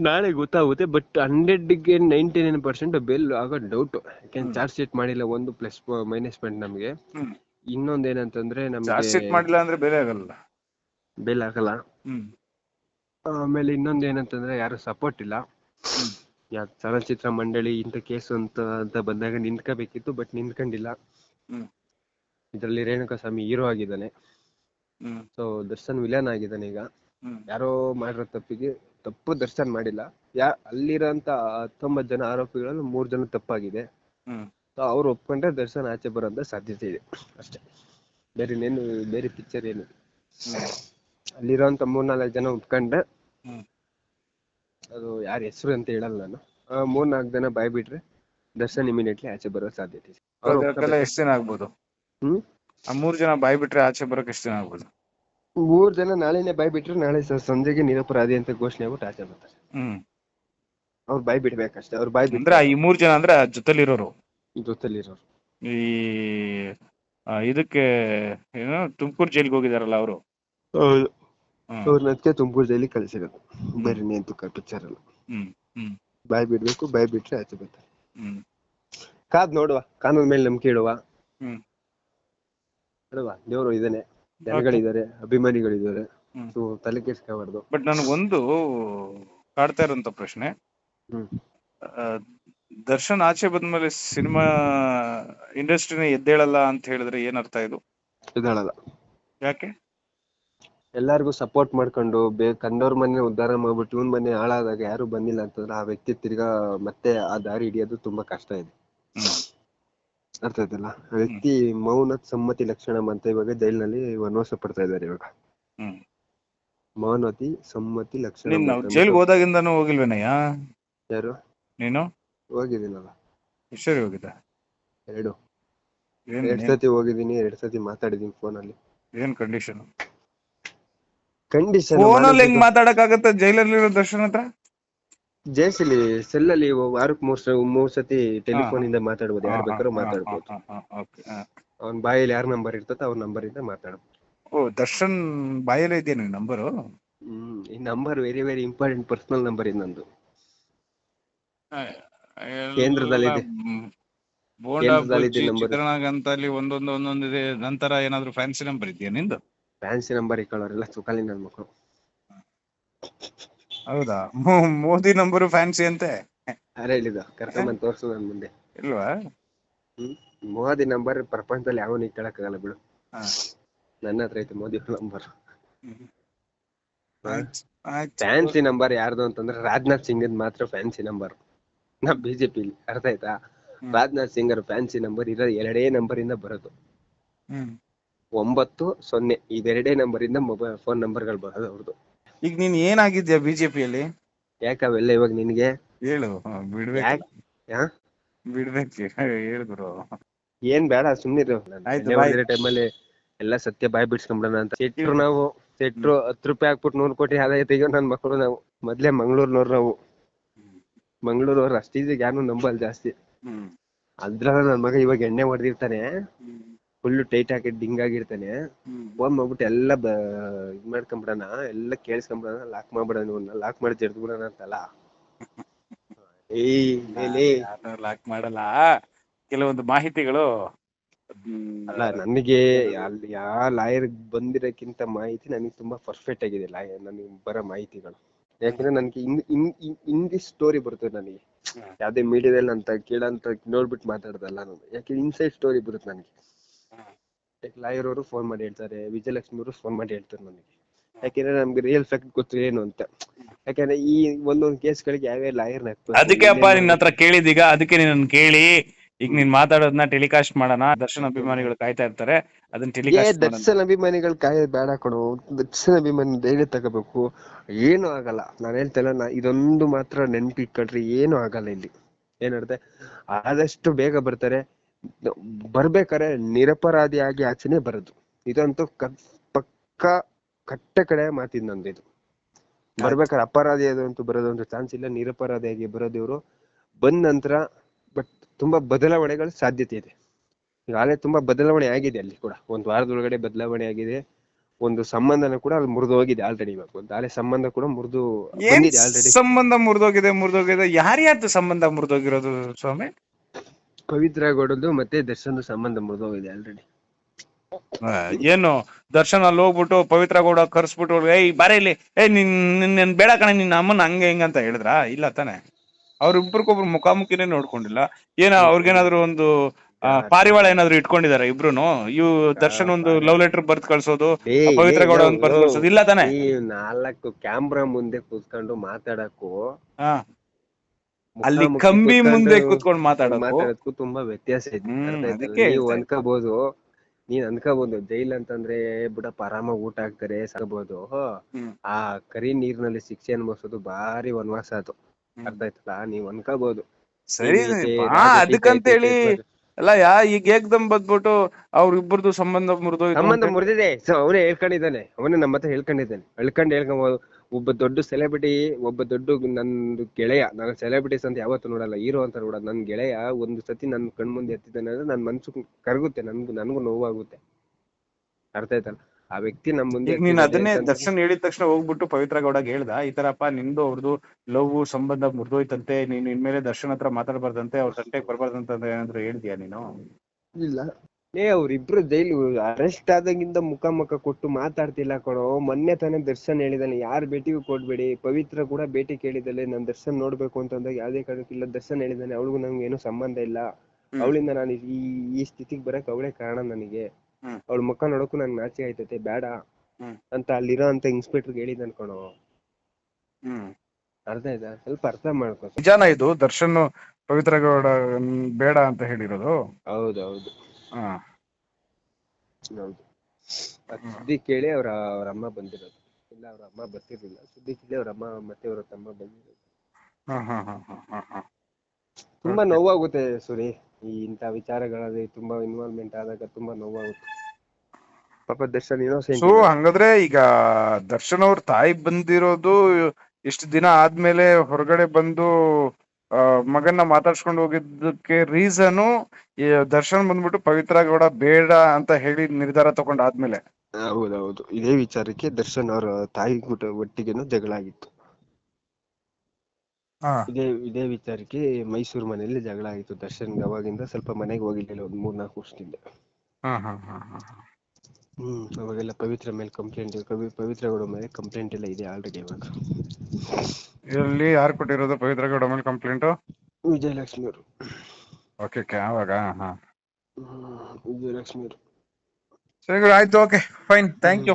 [SPEAKER 2] ನಾಳೆ ಗೊತ್ತಾಗುತ್ತೆ ಬಟ್ ಹಂಡ್ರೆಡ್ಗೆ ನೈಂಟಿ ನೈನ್ ಪರ್ಸೆಂಟ್ ಬೆಲ್ ಆಗೋ ಡೌಟ್ ಯಾಕೆಂದ್ರೆ ಚಾರ್ಜ್ ಶೀಟ್ ಮಾಡಿಲ್ಲ ಒಂದು ಪ್ಲಸ್ ಮೈನಸ್ ಪಾಯಿಂಟ್ ನಮಗೆ.
[SPEAKER 1] ಹ್ಮ್.
[SPEAKER 2] ಇನ್ನೊಂದ್ ಏನಂತಂದ್ರೆ ನಮ್ಗೆ
[SPEAKER 1] ಮಾಡಿಲ್ಲ ಅಂದ್ರೆ ಬೆಲೆ ಆಗಲ್ಲ.
[SPEAKER 2] ಬೆಲೆ ಆಗಲ್ಲ.
[SPEAKER 1] ಹ್ಮ್.
[SPEAKER 2] ಆಮೇಲೆ ಇನ್ನೊಂದ್ ಏನಂತಂದ್ರೆ ಯಾರು ಸಪೋರ್ಟ್ ಇಲ್ಲ. ಯಾಕ ಚಲನಚಿತ್ರ ಮಂಡಳಿ ಇಂಥ ಕೇಸ್ ಅಂತ ಅಂತ ಬಂದಾಗ ನಿಂತ್ಕೋಬೇಕಿತ್ತು ಬಟ್ ನಿಂತ್ಕೊಂಡಿಲ್ಲ.
[SPEAKER 1] ಹ್ಮ್.
[SPEAKER 2] ಇದರಲ್ಲಿ ರೇಣುಕಾ ಸ್ವಾಮಿ ಹೀರೋ ಆಗಿದ್ದಾನೆ.
[SPEAKER 1] ಹ್ಮ್.
[SPEAKER 2] ಸೊ ದರ್ಶನ್ ವಿಲನ್ ಆಗಿದ್ದಾನೆ ಈಗ.
[SPEAKER 1] ಹ್ಮ್.
[SPEAKER 2] ಯಾರೋ ಮಾಡಿರೋ ತಪ್ಪಿಗೆ ತಪ್ಪು ದರ್ಶನ್ ಮಾಡಿಲ್ಲ. ಯಾ ಅಲ್ಲಿರೋಂತ ಹತ್ತೊಂಬತ್ತು ಜನ ಆರೋಪಿಗಳಲ್ಲಿ ಮೂರ್ ಜನ ತಪ್ಪಾಗಿದೆ.
[SPEAKER 1] ಹ್ಮ್.
[SPEAKER 2] ಅವ್ರು ಒಪ್ಕೊಂಡ್ರೆ ದರ್ಶನ್ ಆಚೆ ಬರೋಂತ ಸಾಧ್ಯತೆ ಇದೆ. ಅಷ್ಟೇ. ಬೇರೆ ಇನ್ನೇನು ಬೇರೆ ಪಿಕ್ಚರ್ ಏನು
[SPEAKER 1] ಹ್ಮ್.
[SPEAKER 2] ಅಲ್ಲಿರೋಂತ ಮೂರ್ನಾಲ್ಕು ಜನ ಒಪ್ಕೊಂಡ್ರೆ ಅದು ಯಾರ ಹೆಸರು ಅಂತ ಹೇಳಲ್ಲ ನಾನು. ಆ ಮೂರ್ನಾಲ್ಕು ಜನ ಬಾಯ್ ಬಿಟ್ರೆ ದರ್ಶನ್ ಇಮಿಡಿಯೇಟ್ಲಿ ಆಚೆ ಬರೋ ಸಾಧ್ಯತೆ ಇದೆ.
[SPEAKER 1] ಎಷ್ಟ್ ದಿನ ಆಗ್ಬೋದು?
[SPEAKER 2] ಹ್ಮ್?
[SPEAKER 1] ಆ ಮೂರ್ ಜನ ಬಾಯ್ ಬಿಟ್ರೆ ಆಚೆ ಬರೋಕ್ ಎಷ್ಟು ದಿನ ಆಗ್ಬೋದು?
[SPEAKER 2] ಮೂರ್ ಜನ ನಾಳೆನೆ ಬಾಯ್ ಬಿಟ್ರೆ ನಾಳೆ ಸಂಜೆಗೆ ನಿರಪರಾಧಿ ಅಂತ ಘೋಷಣೆ ಆಗ್ಬಿಟ್ಟು ಆಚೆ ಬರ್ತಾರೆ.
[SPEAKER 1] ಹ್ಮ್.
[SPEAKER 2] ಅವ್ರು ಬಾಯ್ ಬಿಡ್ಬೇಕಷ್ಟೇ ಅವ್ರು ಬಾಯ್ ಬಿಟ್ರೆ
[SPEAKER 1] ಈ ಮೂರ್ ಜನ ಅಂದ್ರೆ ಜೊತೆಲಿರೋರು.
[SPEAKER 2] ಜೊತೆಲಿರೋರು
[SPEAKER 1] ಈ ಆ, ಇದಕ್ಕೆ ಏನೋ ತುಮಕೂರು ಜೈಲ್ಗೆ ಹೋಗಿದಾರಲ್ಲ ಅವರು?
[SPEAKER 2] ಹೌದು. ಅವ್ರನ್ನ ಅದಕ್ಕೆ ತುಮಕೂರು ಜೈಲಿಗೆ ಕಳಿಸಿರೋದು. ಬೇರೆ ಅಂತ ಪಿಕ್ಚರ್ ಅಲ್ಲ
[SPEAKER 1] ಹ್ಮ್ ಹ್ಮ್.
[SPEAKER 2] ಬಾಯ್ ಬಿಡ್ಬೇಕು ಬಾಯ್ ಬಿಟ್ರೆ ಆಚೆ ಬರ್ತಾರೆ.
[SPEAKER 1] ಹ್ಮ್.
[SPEAKER 2] ಕಾದ್ ನೋಡುವ ಕಾನೂನ್ ಮೇಲೆ ನಂಬಿಕೆ ಇಡುವ.
[SPEAKER 1] ಹ್ಮ್.
[SPEAKER 2] ನೋಡುವ ದೇವರು ಇದಾನೆ. ಜನಗಳಿದ್ದಾರೆ ಅಭಿಮಾನಿಗಳಿದ್ದಾರೆ.
[SPEAKER 1] ಹ್ಮ್.
[SPEAKER 2] ಸೊ ತಲೆ ಕೆಡ್ಸ್ಕೊಬಾರ್ದು.
[SPEAKER 1] ಬಟ್ ನನಗೊಂದು ಕಾಡ್ತಾ ಇರೋಂತ ಪ್ರಶ್ನೆ.
[SPEAKER 2] ಹ್ಮ್.
[SPEAKER 1] ಆ, ದರ್ಶನ್ ಆಚೆ ಬಂದ್ಮೇಲೆ ಸಿನಿಮಾ ಇಂಡಸ್ಟ್ರಿನ ಎದ್ದೇಳಲ್ಲ ಅಂತ ಹೇಳಿದ್ರೆ ಏನ್ ಅರ್ಥ ಇದು?
[SPEAKER 2] ಇದಾಳಲ್ಲ
[SPEAKER 1] ಯಾಕೆ?
[SPEAKER 2] ಎಲ್ಲಾರ್ಗು ಸಪೋರ್ಟ್ ಮಾಡ್ಕೊಂಡು ಬೇ ಕಂಡವ್ರ ಮನೆ ಉದ್ಧಾರ ಮಾಡ್ಬಿಟ್ಟು ಇವನ್ ಮನೆ ಹಾಳಾದಾಗ ಯಾರು ಬಂದಿಲ್ಲ ಅಂತಂದ್ರೆ ಆ ವ್ಯಕ್ತಿ ತಿರ್ಗಾ ಮತ್ತೆ ಆ ದಾರಿ ಹಿಡಿಯೋದು ತುಂಬಾ ಕಷ್ಟ ಇದೆ. ಅರ್ಥ ಆಯ್ತಲ್ಲ? ಆ ವ್ಯಕ್ತಿ ಮೌನ ಸಮ್ಮತಿ ಲಕ್ಷಣ ಅಂತ ಇವಾಗ ಜೈಲಿನಲ್ಲಿ ವನವಾಸ ಪಡ್ತಾ ಇದ್ದಾರೆ ಇವಾಗ.
[SPEAKER 1] ಹ್ಮ್.
[SPEAKER 2] ಮೌನತಿ ಸಮ್ಮತಿ ಲಕ್ಷಣ
[SPEAKER 1] ನೀನ್
[SPEAKER 2] ಅಂತ
[SPEAKER 1] ಜೈಲ್ಗೆ ಹೋದಾಗಿಂದಾನು ಹೋಗಿಲ್ವೇನಯ್ಯ?
[SPEAKER 2] ಯಾರು?
[SPEAKER 1] ನೀನು?
[SPEAKER 2] ಹೋಗಿದ್ದೀನಲ್ಲ.
[SPEAKER 1] ಎಷ್ಟರಿ ಹೋಗಿದ್ದ?
[SPEAKER 2] ಎರಡು.
[SPEAKER 1] ಏನ್
[SPEAKER 2] ಎರಡ್ ಸತಿ ಹೋಗಿದ್ದೀನಿ ಎರಡ್ ಸತಿ ಮಾತಾಡಿದೀನಿ ಫೋನಲ್ಲಿ.
[SPEAKER 1] ಏನ್ ಕಂಡೀಷನ್
[SPEAKER 2] ಕಂಡೀಷನ್
[SPEAKER 1] ಫೋನಲ್ಲಿ ಹೆಂಗ್ ಮಾತಾಡಕ್ಕಾಗತ್ತೆ ಜೈಲಲ್ಲಿ ಇರೋ ದರ್ಶನ್ ಹತ್ರ?
[SPEAKER 2] ಜೇಸಲಿ ಸೆಲ್ಲಲ್ಲಿ ಅಲ್ಲಿ ವಾರಕ್ ಮೂರ್ ಸ ಮೂರ್ ಸತಿ ಟೆಲಿಫೋನ್ ಇಂದ ಮಾತಾಡ್ಬೋದು. ಯಾರ್ ಬೇಕಾದ್ರೂ ಮಾತಾಡ್ಬೋದು. ಅವ್ನ ಬಾಯಲ್ಲಿ ಯಾರ್ ನಂಬರ್ ಇರ್ತದ ಅವ್ರ ನಂಬರ್ ಇಂದ ಮಾತಾಡ್ಬೋದು.
[SPEAKER 1] ಓ ದರ್ಶನ್ ಬಾಯಲ್ಲೇ ಇದೆಯಾ ನಿನ್ ನಂಬರು
[SPEAKER 2] ಹ್ಮ್ ಈ number very very important personal number ಇದು ನಂದು. ಕೇಂದ್ರದಲ್ಲಿದೆ.
[SPEAKER 1] ಬೋಂಡ
[SPEAKER 2] ಕೇಂದ್ರದಲ್ಲಿದೆ
[SPEAKER 1] ಬಜ್ಜಿ
[SPEAKER 2] number.
[SPEAKER 1] ಅಲ್ಲಿ ಒಂದೊಂದು ಒಂದೊಂದಿದೆ ನಂತರ ಏನಾದ್ರು ಫ್ಯಾನ್ಸಿ ನಂಬರ್ ಇದೆಯಾ ನಿಂದು?
[SPEAKER 2] ಫ್ಯಾನ್ಸಿ ನಂಬರ್ ಇಕ್ಕೊಳ್ಳೋರೆಲ್ಲ ಚುಕಾಲಿ ನನ್ ಮಕ್ಳು.
[SPEAKER 1] ಹೌದಾ? ಮೋ- ಮೋದಿ ನಂಬರ್ ಫ್ಯಾನ್ಸಿ ಅಂತೆ.
[SPEAKER 2] ಯಾರು ಹೇಳಿದ ಕರ್ಕೊಂಬಂದ್ ತೋರ್ಸು ನನ್ ಮುಂದೆ.
[SPEAKER 1] ಇಲ್ವಾ?
[SPEAKER 2] ಹ್ಮ್ ಮೋದಿ ನಂಬರ್ ಪ್ರಪಂಚದಲ್ಲಿ ಯಾವನು ಇಕ್ಕಳಕ್ಕಾಗಲ್ಲ ಬಿಡು.
[SPEAKER 1] ಹಾ.
[SPEAKER 2] ನನ್ನ ಹತ್ರ ಐತೆ ಮೋದಿ ನಂಬರ್
[SPEAKER 1] ಆಯ್ತ್- ಆಯ್ತ್.
[SPEAKER 2] ಫ್ಯಾನ್ಸಿ ನಂಬರ್ ಯಾರ್ದು ಅಂತಂದ್ರೆ ರಾಜನಾಥ್ ಸಿಂಗ್ ಮಾತ್ರ ಫ್ಯಾನ್ಸಿ ನಂಬರ್ ನಾ ಬಿಜೆಪಿ ಅರ್ಥ ಆಯ್ತಾ. ರಾಜನಾಥ್ ಸಿಂಗ್ ಅವ್ರ ಫ್ಯಾನ್ಸಿ ನಂಬರ್ ಇರೋ ಎರಡೇ ನಂಬರ್ ಇಂದ ಬರೋದು. ಒಂಬತ್ತು ಸೊನ್ನೆ ಇದೆರಡೇ ನಂಬರ್ ಇಂದ ಮೊಬೈಲ್ ಫೋನ್ ನಂಬರ್ಗಳು ಬರೋದು ಅವ್ರದ್ದು
[SPEAKER 1] ಈಗ ನೀನ್ ಏನಾಗಿದ್ಯಾ ಬಿಜೆಪಿಯಲ್ಲಿ
[SPEAKER 2] ಅಲ್ಲಿ? ಅವೆಲ್ಲ ಇವಾಗ ನಿನ್ಗೆ?
[SPEAKER 1] ಹೇಳು ಬಿಡ್ಬೇಕು.
[SPEAKER 2] ಯಾಕ್? ಯಾ?
[SPEAKER 1] ಬಿಡ್ಬೇಕು. ಹೇಳು ಗುರು.
[SPEAKER 2] ಏನ್ ಬೇಡ ಸುಮ್ನಿರು
[SPEAKER 1] ಆಯ್ತು, bye.
[SPEAKER 2] ಟೈಮಲ್ಲಿ ಎಲ್ಲ ಸತ್ಯ ಬಾಯ್ ಬಿಡ್ಸ್ಕೊಂಬಿಡೋಣ ಅಂತ. ಸೆಟ್ರು ನಾವು ಸೆಟ್ರು ಹತ್ತು ರೂಪಾಯಿ ಹಾಕ್ಬಿಟ್ಟು ನೂರು ಕೋಟಿ ಆದಾಯ ತೆಗಿಯೋ ನನ್ ಮಕ್ಕಳು ನಾವು. ಮೊದ್ಲೇ ಮಂಗ್ಳೂರ್ನವ್ರು ನಾವು. ಮಂಗ್ಳೂರವ್ರು ಅವ್ರು ಅಷ್ಟಿದ್ರೆ ಯಾರು ನಂಬಲ್ ಜಾಸ್ತಿ. ಅದ್ರಾಗ ನನ್ ಮಗ ಇವಾಗ ಎಣ್ಣೆ ಹೊಡೆದಿರ್ತಾನೆ. ಫುಲ್ ಟೈಟ್ ಹಾಕಿ ಡಿಂಗ್ ಆಗಿರ್ತಾನೆ. ಫೋನ್ ಮಾಡ್ಬಿಟ್ಟು ಎಲ್ಲ ಬ ಇದ್ ಮಾಡ್ಕೊಂಬಿಡೋಣ ಎಲ್ಲ ಕೇಳಿಸ್ಕೊಂಬಿಡೋಣ ಲಾಕ್ ಮಾಡ್ಬಿಡೋಣ ಇವನ್ನ ಲಾಕ್ ಮಾಡಿ ಜಡ್ದು ಬಿಡೋಣ ಅಂತಲ್ಲ ಏಯ್.
[SPEAKER 1] ಲಾಕ್ ಮಾಡಲ್ಲ. ಕೆಲವೊಂದು ಮಾಹಿತಿಗಳು.
[SPEAKER 2] ಅಲ್ಲ ನನಗೆ ಅಲ್ಲಿ ಯಾವ ಲಾಯರ್ ಬಂದಿರೋಕ್ಕಿಂತ ಮಾಹಿತಿ ನನಗೆ ತುಂಬಾ ಪರ್ಫೆಕ್ಟ್ ಆಗಿದೆ ಲಾಯರ್ ನನಗೆ ಬರೋ ಮಾಹಿತಿಗಳು. ಯಾಕಂದ್ರೆ ನನ್ಗೆ ಇನ್ ಇನ್ ಇಂಗ್ಲಿಷ್ ಸ್ಟೋರಿ ಬರುತ್ತೆ ನನಗೆ. ಯಾವ್ದೇ ಮೀಡಿಯಾದಲ್ಲಿ ಅಂತ ಕೇಳಂತ ನೋಡ್ಬಿಟ್ಟು ಮಾತಾಡ್ದಲ್ಲ ನಾನು. ಯಾಕೆ ಇನ್ಸೈಡ್ ಸ್ಟೋರಿ ಬರುತ್ತೆ ನನಗೆ. ಲಾಯರ್ ಅವರು ಫೋನ್ ಮಾಡಿ ಹೇಳ್ತಾರೆ ವಿಜಯಲಕ್ಷ್ಮಿ ಅವರು ಫೋನ್ ಮಾಡಿ ಹೇಳ್ತಾರೆ ನನಗೆ. ಯಾಕೆಂದ್ರೆ ನಮ್ಗೆ ರಿಯಲ್ ಫ್ಯಾಕ್ಟ್ ಗೊತ್ತು ಏನು ಅಂತ. ಯಾಕಂದ್ರೆ ಈ ಒಂದೊಂದು ಕೇಸ್ಗಳಿಗೆ ಯಾವ್ಯಾವ ಲಾಯರ್
[SPEAKER 1] ಅದಕ್ಕೆ ಅಪ್ಪ ನಿನ್ನ ಹತ್ರ ಕೇಳಿದೀಗ ಅದಕ್ಕೆ ನೀನು ಕೇಳಿ ಈಗ ನೀನ್ ಮಾತಾಡೋದನ್ನ ಟೆಲಿಕಾಸ್ಟ್ ಮಾಡೋಣ ದರ್ಶನ್ ಅಭಿಮಾನಿಗಳು ಕಾಯ್ತಾ ಇರ್ತಾರೆ ಅದನ್ನ
[SPEAKER 2] ಏ
[SPEAKER 1] ಟೆಲಿಕಾಸ್ಟ್ ಮಾಡೋಣ
[SPEAKER 2] ದರ್ಶನ್ ಅಭಿಮಾನಿಗಳು ಕಾಯೋದ್ ಬೇಡ ಕಣೋ ದರ್ಶನ್ ಅಭಿಮಾನಿ ಧೈರ್ಯ ತಗೋಬೇಕು. ಏನು ಆಗಲ್ಲ. ನಾನು ಹೇಳ್ತಲ್ಲ ನಾ ಇದೊಂದು ಮಾತ್ರ ನೆನ್ಪಿಟ್ಕೊಳ್ರಿ ಏನು ಆಗಲ್ಲ ಇಲ್ಲಿ. ಏನಿರುತ್ತೆ ಆದಷ್ಟು ಬೇಗ ಬರ್ತಾರೆ. ಬರ್ಬೇಕಾರೆ ನಿರಪರಾಧಿಯಾಗಿ ಆಚೆನೆ ಬರೋದು. ಇದಂತೂ ಕ ಪಕ್ಕ ಕಟ್ಟ ಕಡೆ ಮಾತಿದ್ ನಂದು ಇದು. ಬರ್ಬೇಕಾದ್ರೆ ಅಪರಾಧಿ ಅಂತ ಬರೋದು ಒಂದು ಚಾನ್ಸ್ ಇಲ್ಲ ನಿರಪರಾಧಿಯಾಗಿ ಬರೋದು ಇವರು. ಬಂದ ನಂತರ ತುಂಬಾ ಬದಲಾವಣೆಗಳ ಸಾಧ್ಯತೆ ಇದೆ. ಈಗಾಗಲೇ ತುಂಬಾ ಬದಲಾವಣೆ ಆಗಿದೆ ಅಲ್ಲಿ ಕೂಡ. ಒಂದ್ ವಾರದೊಳಗಡೆ ಬದಲಾವಣೆ ಆಗಿದೆ. ಒಂದು ಸಂಬಂಧನ ಕೂಡ ಅಲ್ಲಿ ಮುರಿದೋಗಿದೆ ಆಲ್ರೆಡಿ ಇವಾಗ. ಒಂದು ಹಳೆ ಸಂಬಂಧ ಕೂಡ ಮುರಿದು ಬಂದಿದೆ ಆಲ್ರೆಡಿ
[SPEAKER 1] ಸಂಬಂಧ ಮುರಿದೋಗಿದೆ ಮುರಿದೋಗಿದೆ? ಯಾರ್ಯಾರ್ದು ಸಂಬಂಧ ಮುರಿದೋಗಿರೋದು ಸ್ವಾಮಿ?
[SPEAKER 2] ಪವಿತ್ರ ಗೌಡದ್ದು ಮತ್ತೆ ದರ್ಶನ್ದು ಸಂಬಂಧ ಮುರಿದೋಗಿದೆ ಆಲ್ರೆಡಿ
[SPEAKER 1] ಆ, ಏನು? ದರ್ಶನ್ ಅಲ್ಲಿ ಹೋಗ್ಬಿಟ್ಟು ಪವಿತ್ರ ಗೌಡ ಕರ್ಸ್ಬಿಟ್ಟು ಏಯ್ ಬಾರೆ ಇಲ್ಲಿ. ಏಯ್ ನಿನ್ ನಿನ್ ಬೇಡ ಕಣೆ ನಿನ್ನ ಅಮ್ಮನ ಹಂಗೆ ಹಿಂಗ ಅಂತ ಹೇಳಿದ್ರಾ? ಇಲ್ಲ ತಾನೆ? ಅವ್ರಿಬ್ರಿಗೊಬ್ರು ಮುಖಾಮುಖಿನೇ ನೋಡ್ಕೊಂಡಿಲ್ಲ. ಏನ ಅವ್ರಿಗೇನಾದ್ರು ಒಂದು ಪಾರಿವಾಳ ಏನಾದ್ರು ಇಟ್ಕೊಂಡಿದಾರ ಇಬ್ರುನು? ಇವ್ ದರ್ಶನ್ ಒಂದು ಲವ್ ಲೆಟರ್ ಬರ್ತ್ ಕಳ್ಸೋದು ಪವಿತ್ರ ಗೌಡ ಒಂದು ಬರ್ದ್ ಕಳ್ಸೋದು ಇಲ್ಲ ತಾನೆ?
[SPEAKER 2] ಈ ನಾಲ್ಕು ಕ್ಯಾಮ್ರಾ ಮುಂದೆ ಕೂತ್ಕೊಂಡು ಮಾತಾಡಕ್ಕೂ
[SPEAKER 1] ಅಲ್ಲಿ ಕಂಬಿ ಮುಂದೆ ಕೂತ್ಕೊಂಡು ಮಾತಾಡೋದು.
[SPEAKER 2] ಮಾತಾಡೋದಕ್ಕೂ ತುಂಬಾ ವ್ಯತ್ಯಾಸ ಇದೆ ನೀವು ಅನ್ಕೋಬಹುದು ನೀನ್ ಅನ್ಕೋಬಹುದು ಜೈಲ್ ಅಂತಂದ್ರೆ ಬಿಡಪ್ಪ ಆರಾಮಾಗಿ ಊಟ ಹಾಕ್ತಾರೆ ಸಾಕಬಹುದು ಆ ಕರಿ ನೀರಿನಲ್ಲಿ ಶಿಕ್ಷೆ ಅನ್ಭವಿಸೋದು ಬಾರಿ ವನವಾಸ ಅದು. ಅರ್ಥ ಆಯ್ತಲ್ಲ? ನೀವ್ ಅನ್ಕೋಬಹುದು
[SPEAKER 1] ಸರಿ
[SPEAKER 2] ಆ
[SPEAKER 1] ಅದಕ್ಕಂತೇಳಿ ಅಲ್ಲ ಯಾ ಈಗ ಏಕ್ದಮ್ ಬಂದ್ಬಿಟ್ಟು ಅವ್ರಿಬ್ಬರದು ಸಂಬಂಧ ಮುರಿದು
[SPEAKER 2] ಸಂಬಂಧ ಮುರಿದಿದೆ. ಸೊ ಅವನೇ ಹೇಳ್ಕೊಂಡಿದ್ದಾನೆ. ಅವನೇ ನಮ್ಮ ಹತ್ರ ಹೇಳ್ಕೊಂಡಿದ್ದಾನೆ. ಹೇಳ್ಕೊಂಡು ಹೇಳ್ಕೊಬಹುದು ಒಬ್ಬ ದೊಡ್ಡ ಸೆಲೆಬ್ರಿಟಿ ಒಬ್ಬ ದೊಡ್ಡ ನಂದು ಗೆಳೆಯ. ನಾನು ಸೆಲೆಬ್ರಿಟೀಸ್ ಅಂತ ಯಾವತ್ತೂ ನೋಡಲ್ಲ. ಹೀರೋ ಅಂತ ನೋಡಲ್ಲ. ನನ್ ಗೆಳೆಯ ಒಂದು ಸತಿ ನನ್ ಕಣ್ಮುಂದೆ ಎತ್ತಿದ್ದಾನೆ ಅಂದ್ರೆ ನನ್ ಮನ್ಸು ಕರಗುತ್ತೆ. ನನ್ಗೂ ನನಗೂ ನೋವಾಗುತ್ತೆ. ಅರ್ಥ ಆಯ್ತಲ್ಲ? ಆ ವ್ಯಕ್ತಿ ನಮ್ ಮುಂದೆ
[SPEAKER 1] ಈಗ ನೀನ್ ಅದನ್ನೇ ದರ್ಶನ್ ಹೇಳಿದ ತಕ್ಷಣ ಹೋಗ್ಬಿಟ್ಟು ಪವಿತ್ರ ಗೌಡಗ್ ಹೇಳ್ದ ಈ ತರಪ್ಪ ನಿಂದು ಅವ್ರದ್ದು ಲವ್ ಸಂಬಂಧ ಮುರಿದೋಯ್ತಂತೆ ನೀನ್ ಇನ್ಮೇಲೆ ದರ್ಶನ್ ಹತ್ರ ಮಾತಾಡ್ಬಾರ್ದಂತೆ ಅವ್ರ ತಂಟೆಗೆ ಬರ್ಬಾರ್ದಂತ ಅಂತ ಏನಾದ್ರು ಹೇಳ್ತೀಯಾ ನೀನು?
[SPEAKER 2] ಇಲ್ಲ. ಏ ಅವ್ರಿಬ್ರು ಜೈಲು ಅರೆಸ್ಟ್ ಆದಾಗಿಂದ ಮುಖ ಮುಖ ಕೊಟ್ಟು ಮಾತಾಡ್ತಿಲ್ಲ ಕೊಡು ಮೊನ್ನೆ ತಾನೇ ದರ್ಶನ್ ಹೇಳಿದಾನೆ ಯಾರ್ ಭೇಟಿಗೂ ಕೊಡ್ಬೇಡಿ ಪವಿತ್ರ ಕೂಡ ಭೇಟಿ ಕೇಳಿದಲೆ ನನ್ ದರ್ಶನ್ ನೋಡ್ಬೇಕು ಅಂತಂದಾಗ ಯಾವ್ದೇ ಕಾರಣಕ್ಕಿಲ್ಲ ದರ್ಶನ್ ಹೇಳಿದಾನೆ ಅವಳಿಗೂ ನಂಗೆ ಏನು ಸಂಬಂಧ ಇಲ್ಲ. ಅವಳಿಂದ ನಾನು ಈ ಈ ಸ್ಥಿತಿಗೆ ಬರಕ್ ಅವಳೇ ಕಾರಣ ನನಗೆ. ಅವಳ ಮುಖ ನೋಡಕ್ಕೂ ನಂಗೆ ನಾಚಿಕೆ ಆಯ್ತೈತೆ ಬೇಡ. ಅಂತ ಅಲ್ಲಿರೋ ಅಂತ ಇನ್ಸ್ಪೆಕ್ಟರ್ಗೆ ಹೇಳಿದ್ ಅನ್ಕೊಣೋ
[SPEAKER 1] ಅರ್ಧ
[SPEAKER 2] ಅರ್ಥ ಆಯ್ತಾ ಸ್ವಲ್ಪ ಅರ್ಥ ಮಾಡ್ಕೊ.
[SPEAKER 4] ನಿಜಾನ ಇದು? ದರ್ಶನ್ ಪವಿತ್ರ ಗೌಡ ಬೇಡ ಅಂತ ಹೇಳಿರೋದು?
[SPEAKER 2] ಹೌದು. ಹೌದು ಸುದ್ದಿ ಕೇಳಿ ಅವ್ರ ಅವ್ರ ಅಮ್ಮ ಬಂದಿರೋದು. ಇಲ್ಲ ಅವ್ರ ಅಮ್ಮ ಬರ್ತಿರ್ಲಿಲ್ಲ. ಸುದ್ದಿ ಕೇಳಿ ಅವ್ರ ಅಮ್ಮ ಮತ್ತೆ ಅವ್ರ ತಮ್ಮ ಬಂದಿರೋದು.
[SPEAKER 4] ಹಾ ಹಾ ಹಾ ಹಾ ಹಾ ಹಾ.
[SPEAKER 2] ತುಂಬಾ ನೋವಾಗುತ್ತೆ ಸುರಿ. ಈ ಇಂತ ವಿಚಾರಗಳಲ್ಲಿ ತುಂಬಾ ಇನ್ವಾಲ್ವ್ಮೆಂಟ್ ಆದಾಗ ತುಂಬಾ ನೋವಾಗುತ್ತೆ. ಪಾಪ ದರ್ಶನ್ ಇನ್ನೋಸೆಂಟ್
[SPEAKER 4] ಸೊ ಹಂಗಾದ್ರೆ ಈಗ ದರ್ಶನ್ ಅವ್ರ ತಾಯಿ ಬಂದಿರೋದು ಇಷ್ಟು ದಿನ ಆದ್ಮೇಲೆ ಹೊರಗಡೆ ಬಂದು ಆ, ಮಗನ್ನ ಮಾತಾಡ್ಸ್ಕೊಂಡು ಹೋಗಿದ್ದಕ್ಕೆ ರೀಸನು ದರ್ಶನ್ ಬಂದ್ಬಿಟ್ಟು ಪವಿತ್ರ ಗೌಡ ಬೇಡ ಅಂತ ಹೇಳಿ ನಿರ್ಧಾರ ತಗೊಂಡಾದ್ಮೇಲೆ
[SPEAKER 2] ಹೌದೌದು. ಇದೇ ವಿಚಾರಕ್ಕೆ ದರ್ಶನ್ ಅವ್ರ ತಾಯಿ ಒಟ್ಟಿಗೆನೂ ಜಗಳ ಆಗಿತ್ತು.
[SPEAKER 4] ಹಾ
[SPEAKER 2] ಇದೇ ಇದೇ ವಿಚಾರಕ್ಕೆ ಮೈಸೂರು ಮನೆಯಲ್ಲಿ ಜಗಳ ಆಯಿತು. ದರ್ಶನ್ ಅವಾಗಿಂದ ಸ್ವಲ್ಪ ಮನೆಗೆ ಹೋಗಿರ್ಲಿಲ್ಲ ಒಂದ್ ಮೂರ್ ನಾಲ್ಕು ವರ್ಷದಿಂದ. ಹ್ಮ್ ಅವಾಗೆಲ್ಲ ಪವಿತ್ರ ಮೇಲೆ ಕಂಪ್ಲೇಂಟ್ ಪವಿತ್ರ ಗೌಡ ಮೇಲೆ ಕಂಪ್ಲೇಂಟ್ ಎಲ್ಲ ಇದೆ ಆಲ್ರೆಡಿ ಇವಾಗ.
[SPEAKER 4] ಎಲ್ಲಿ ಯಾರು ಕೊಟ್ಟಿರೋದು ಪವಿತ್ರ ಗೌಡ ಮೇಲೆ ಕಂಪ್ಲೇಂಟು
[SPEAKER 2] ವಿಜಯಲಕ್ಷ್ಮಿ ಅವರು.
[SPEAKER 4] ಓಕೆ ಓಕೆ ಆವಾಗ ಹಾ
[SPEAKER 2] ವಿಜಯಲಕ್ಷ್ಮಿ ಅವರು.
[SPEAKER 4] ಸರಿ ಗುರು, ಆಯ್ತು ಓಕೆ ಫೈನ್ ಥ್ಯಾಂಕ್ ಯು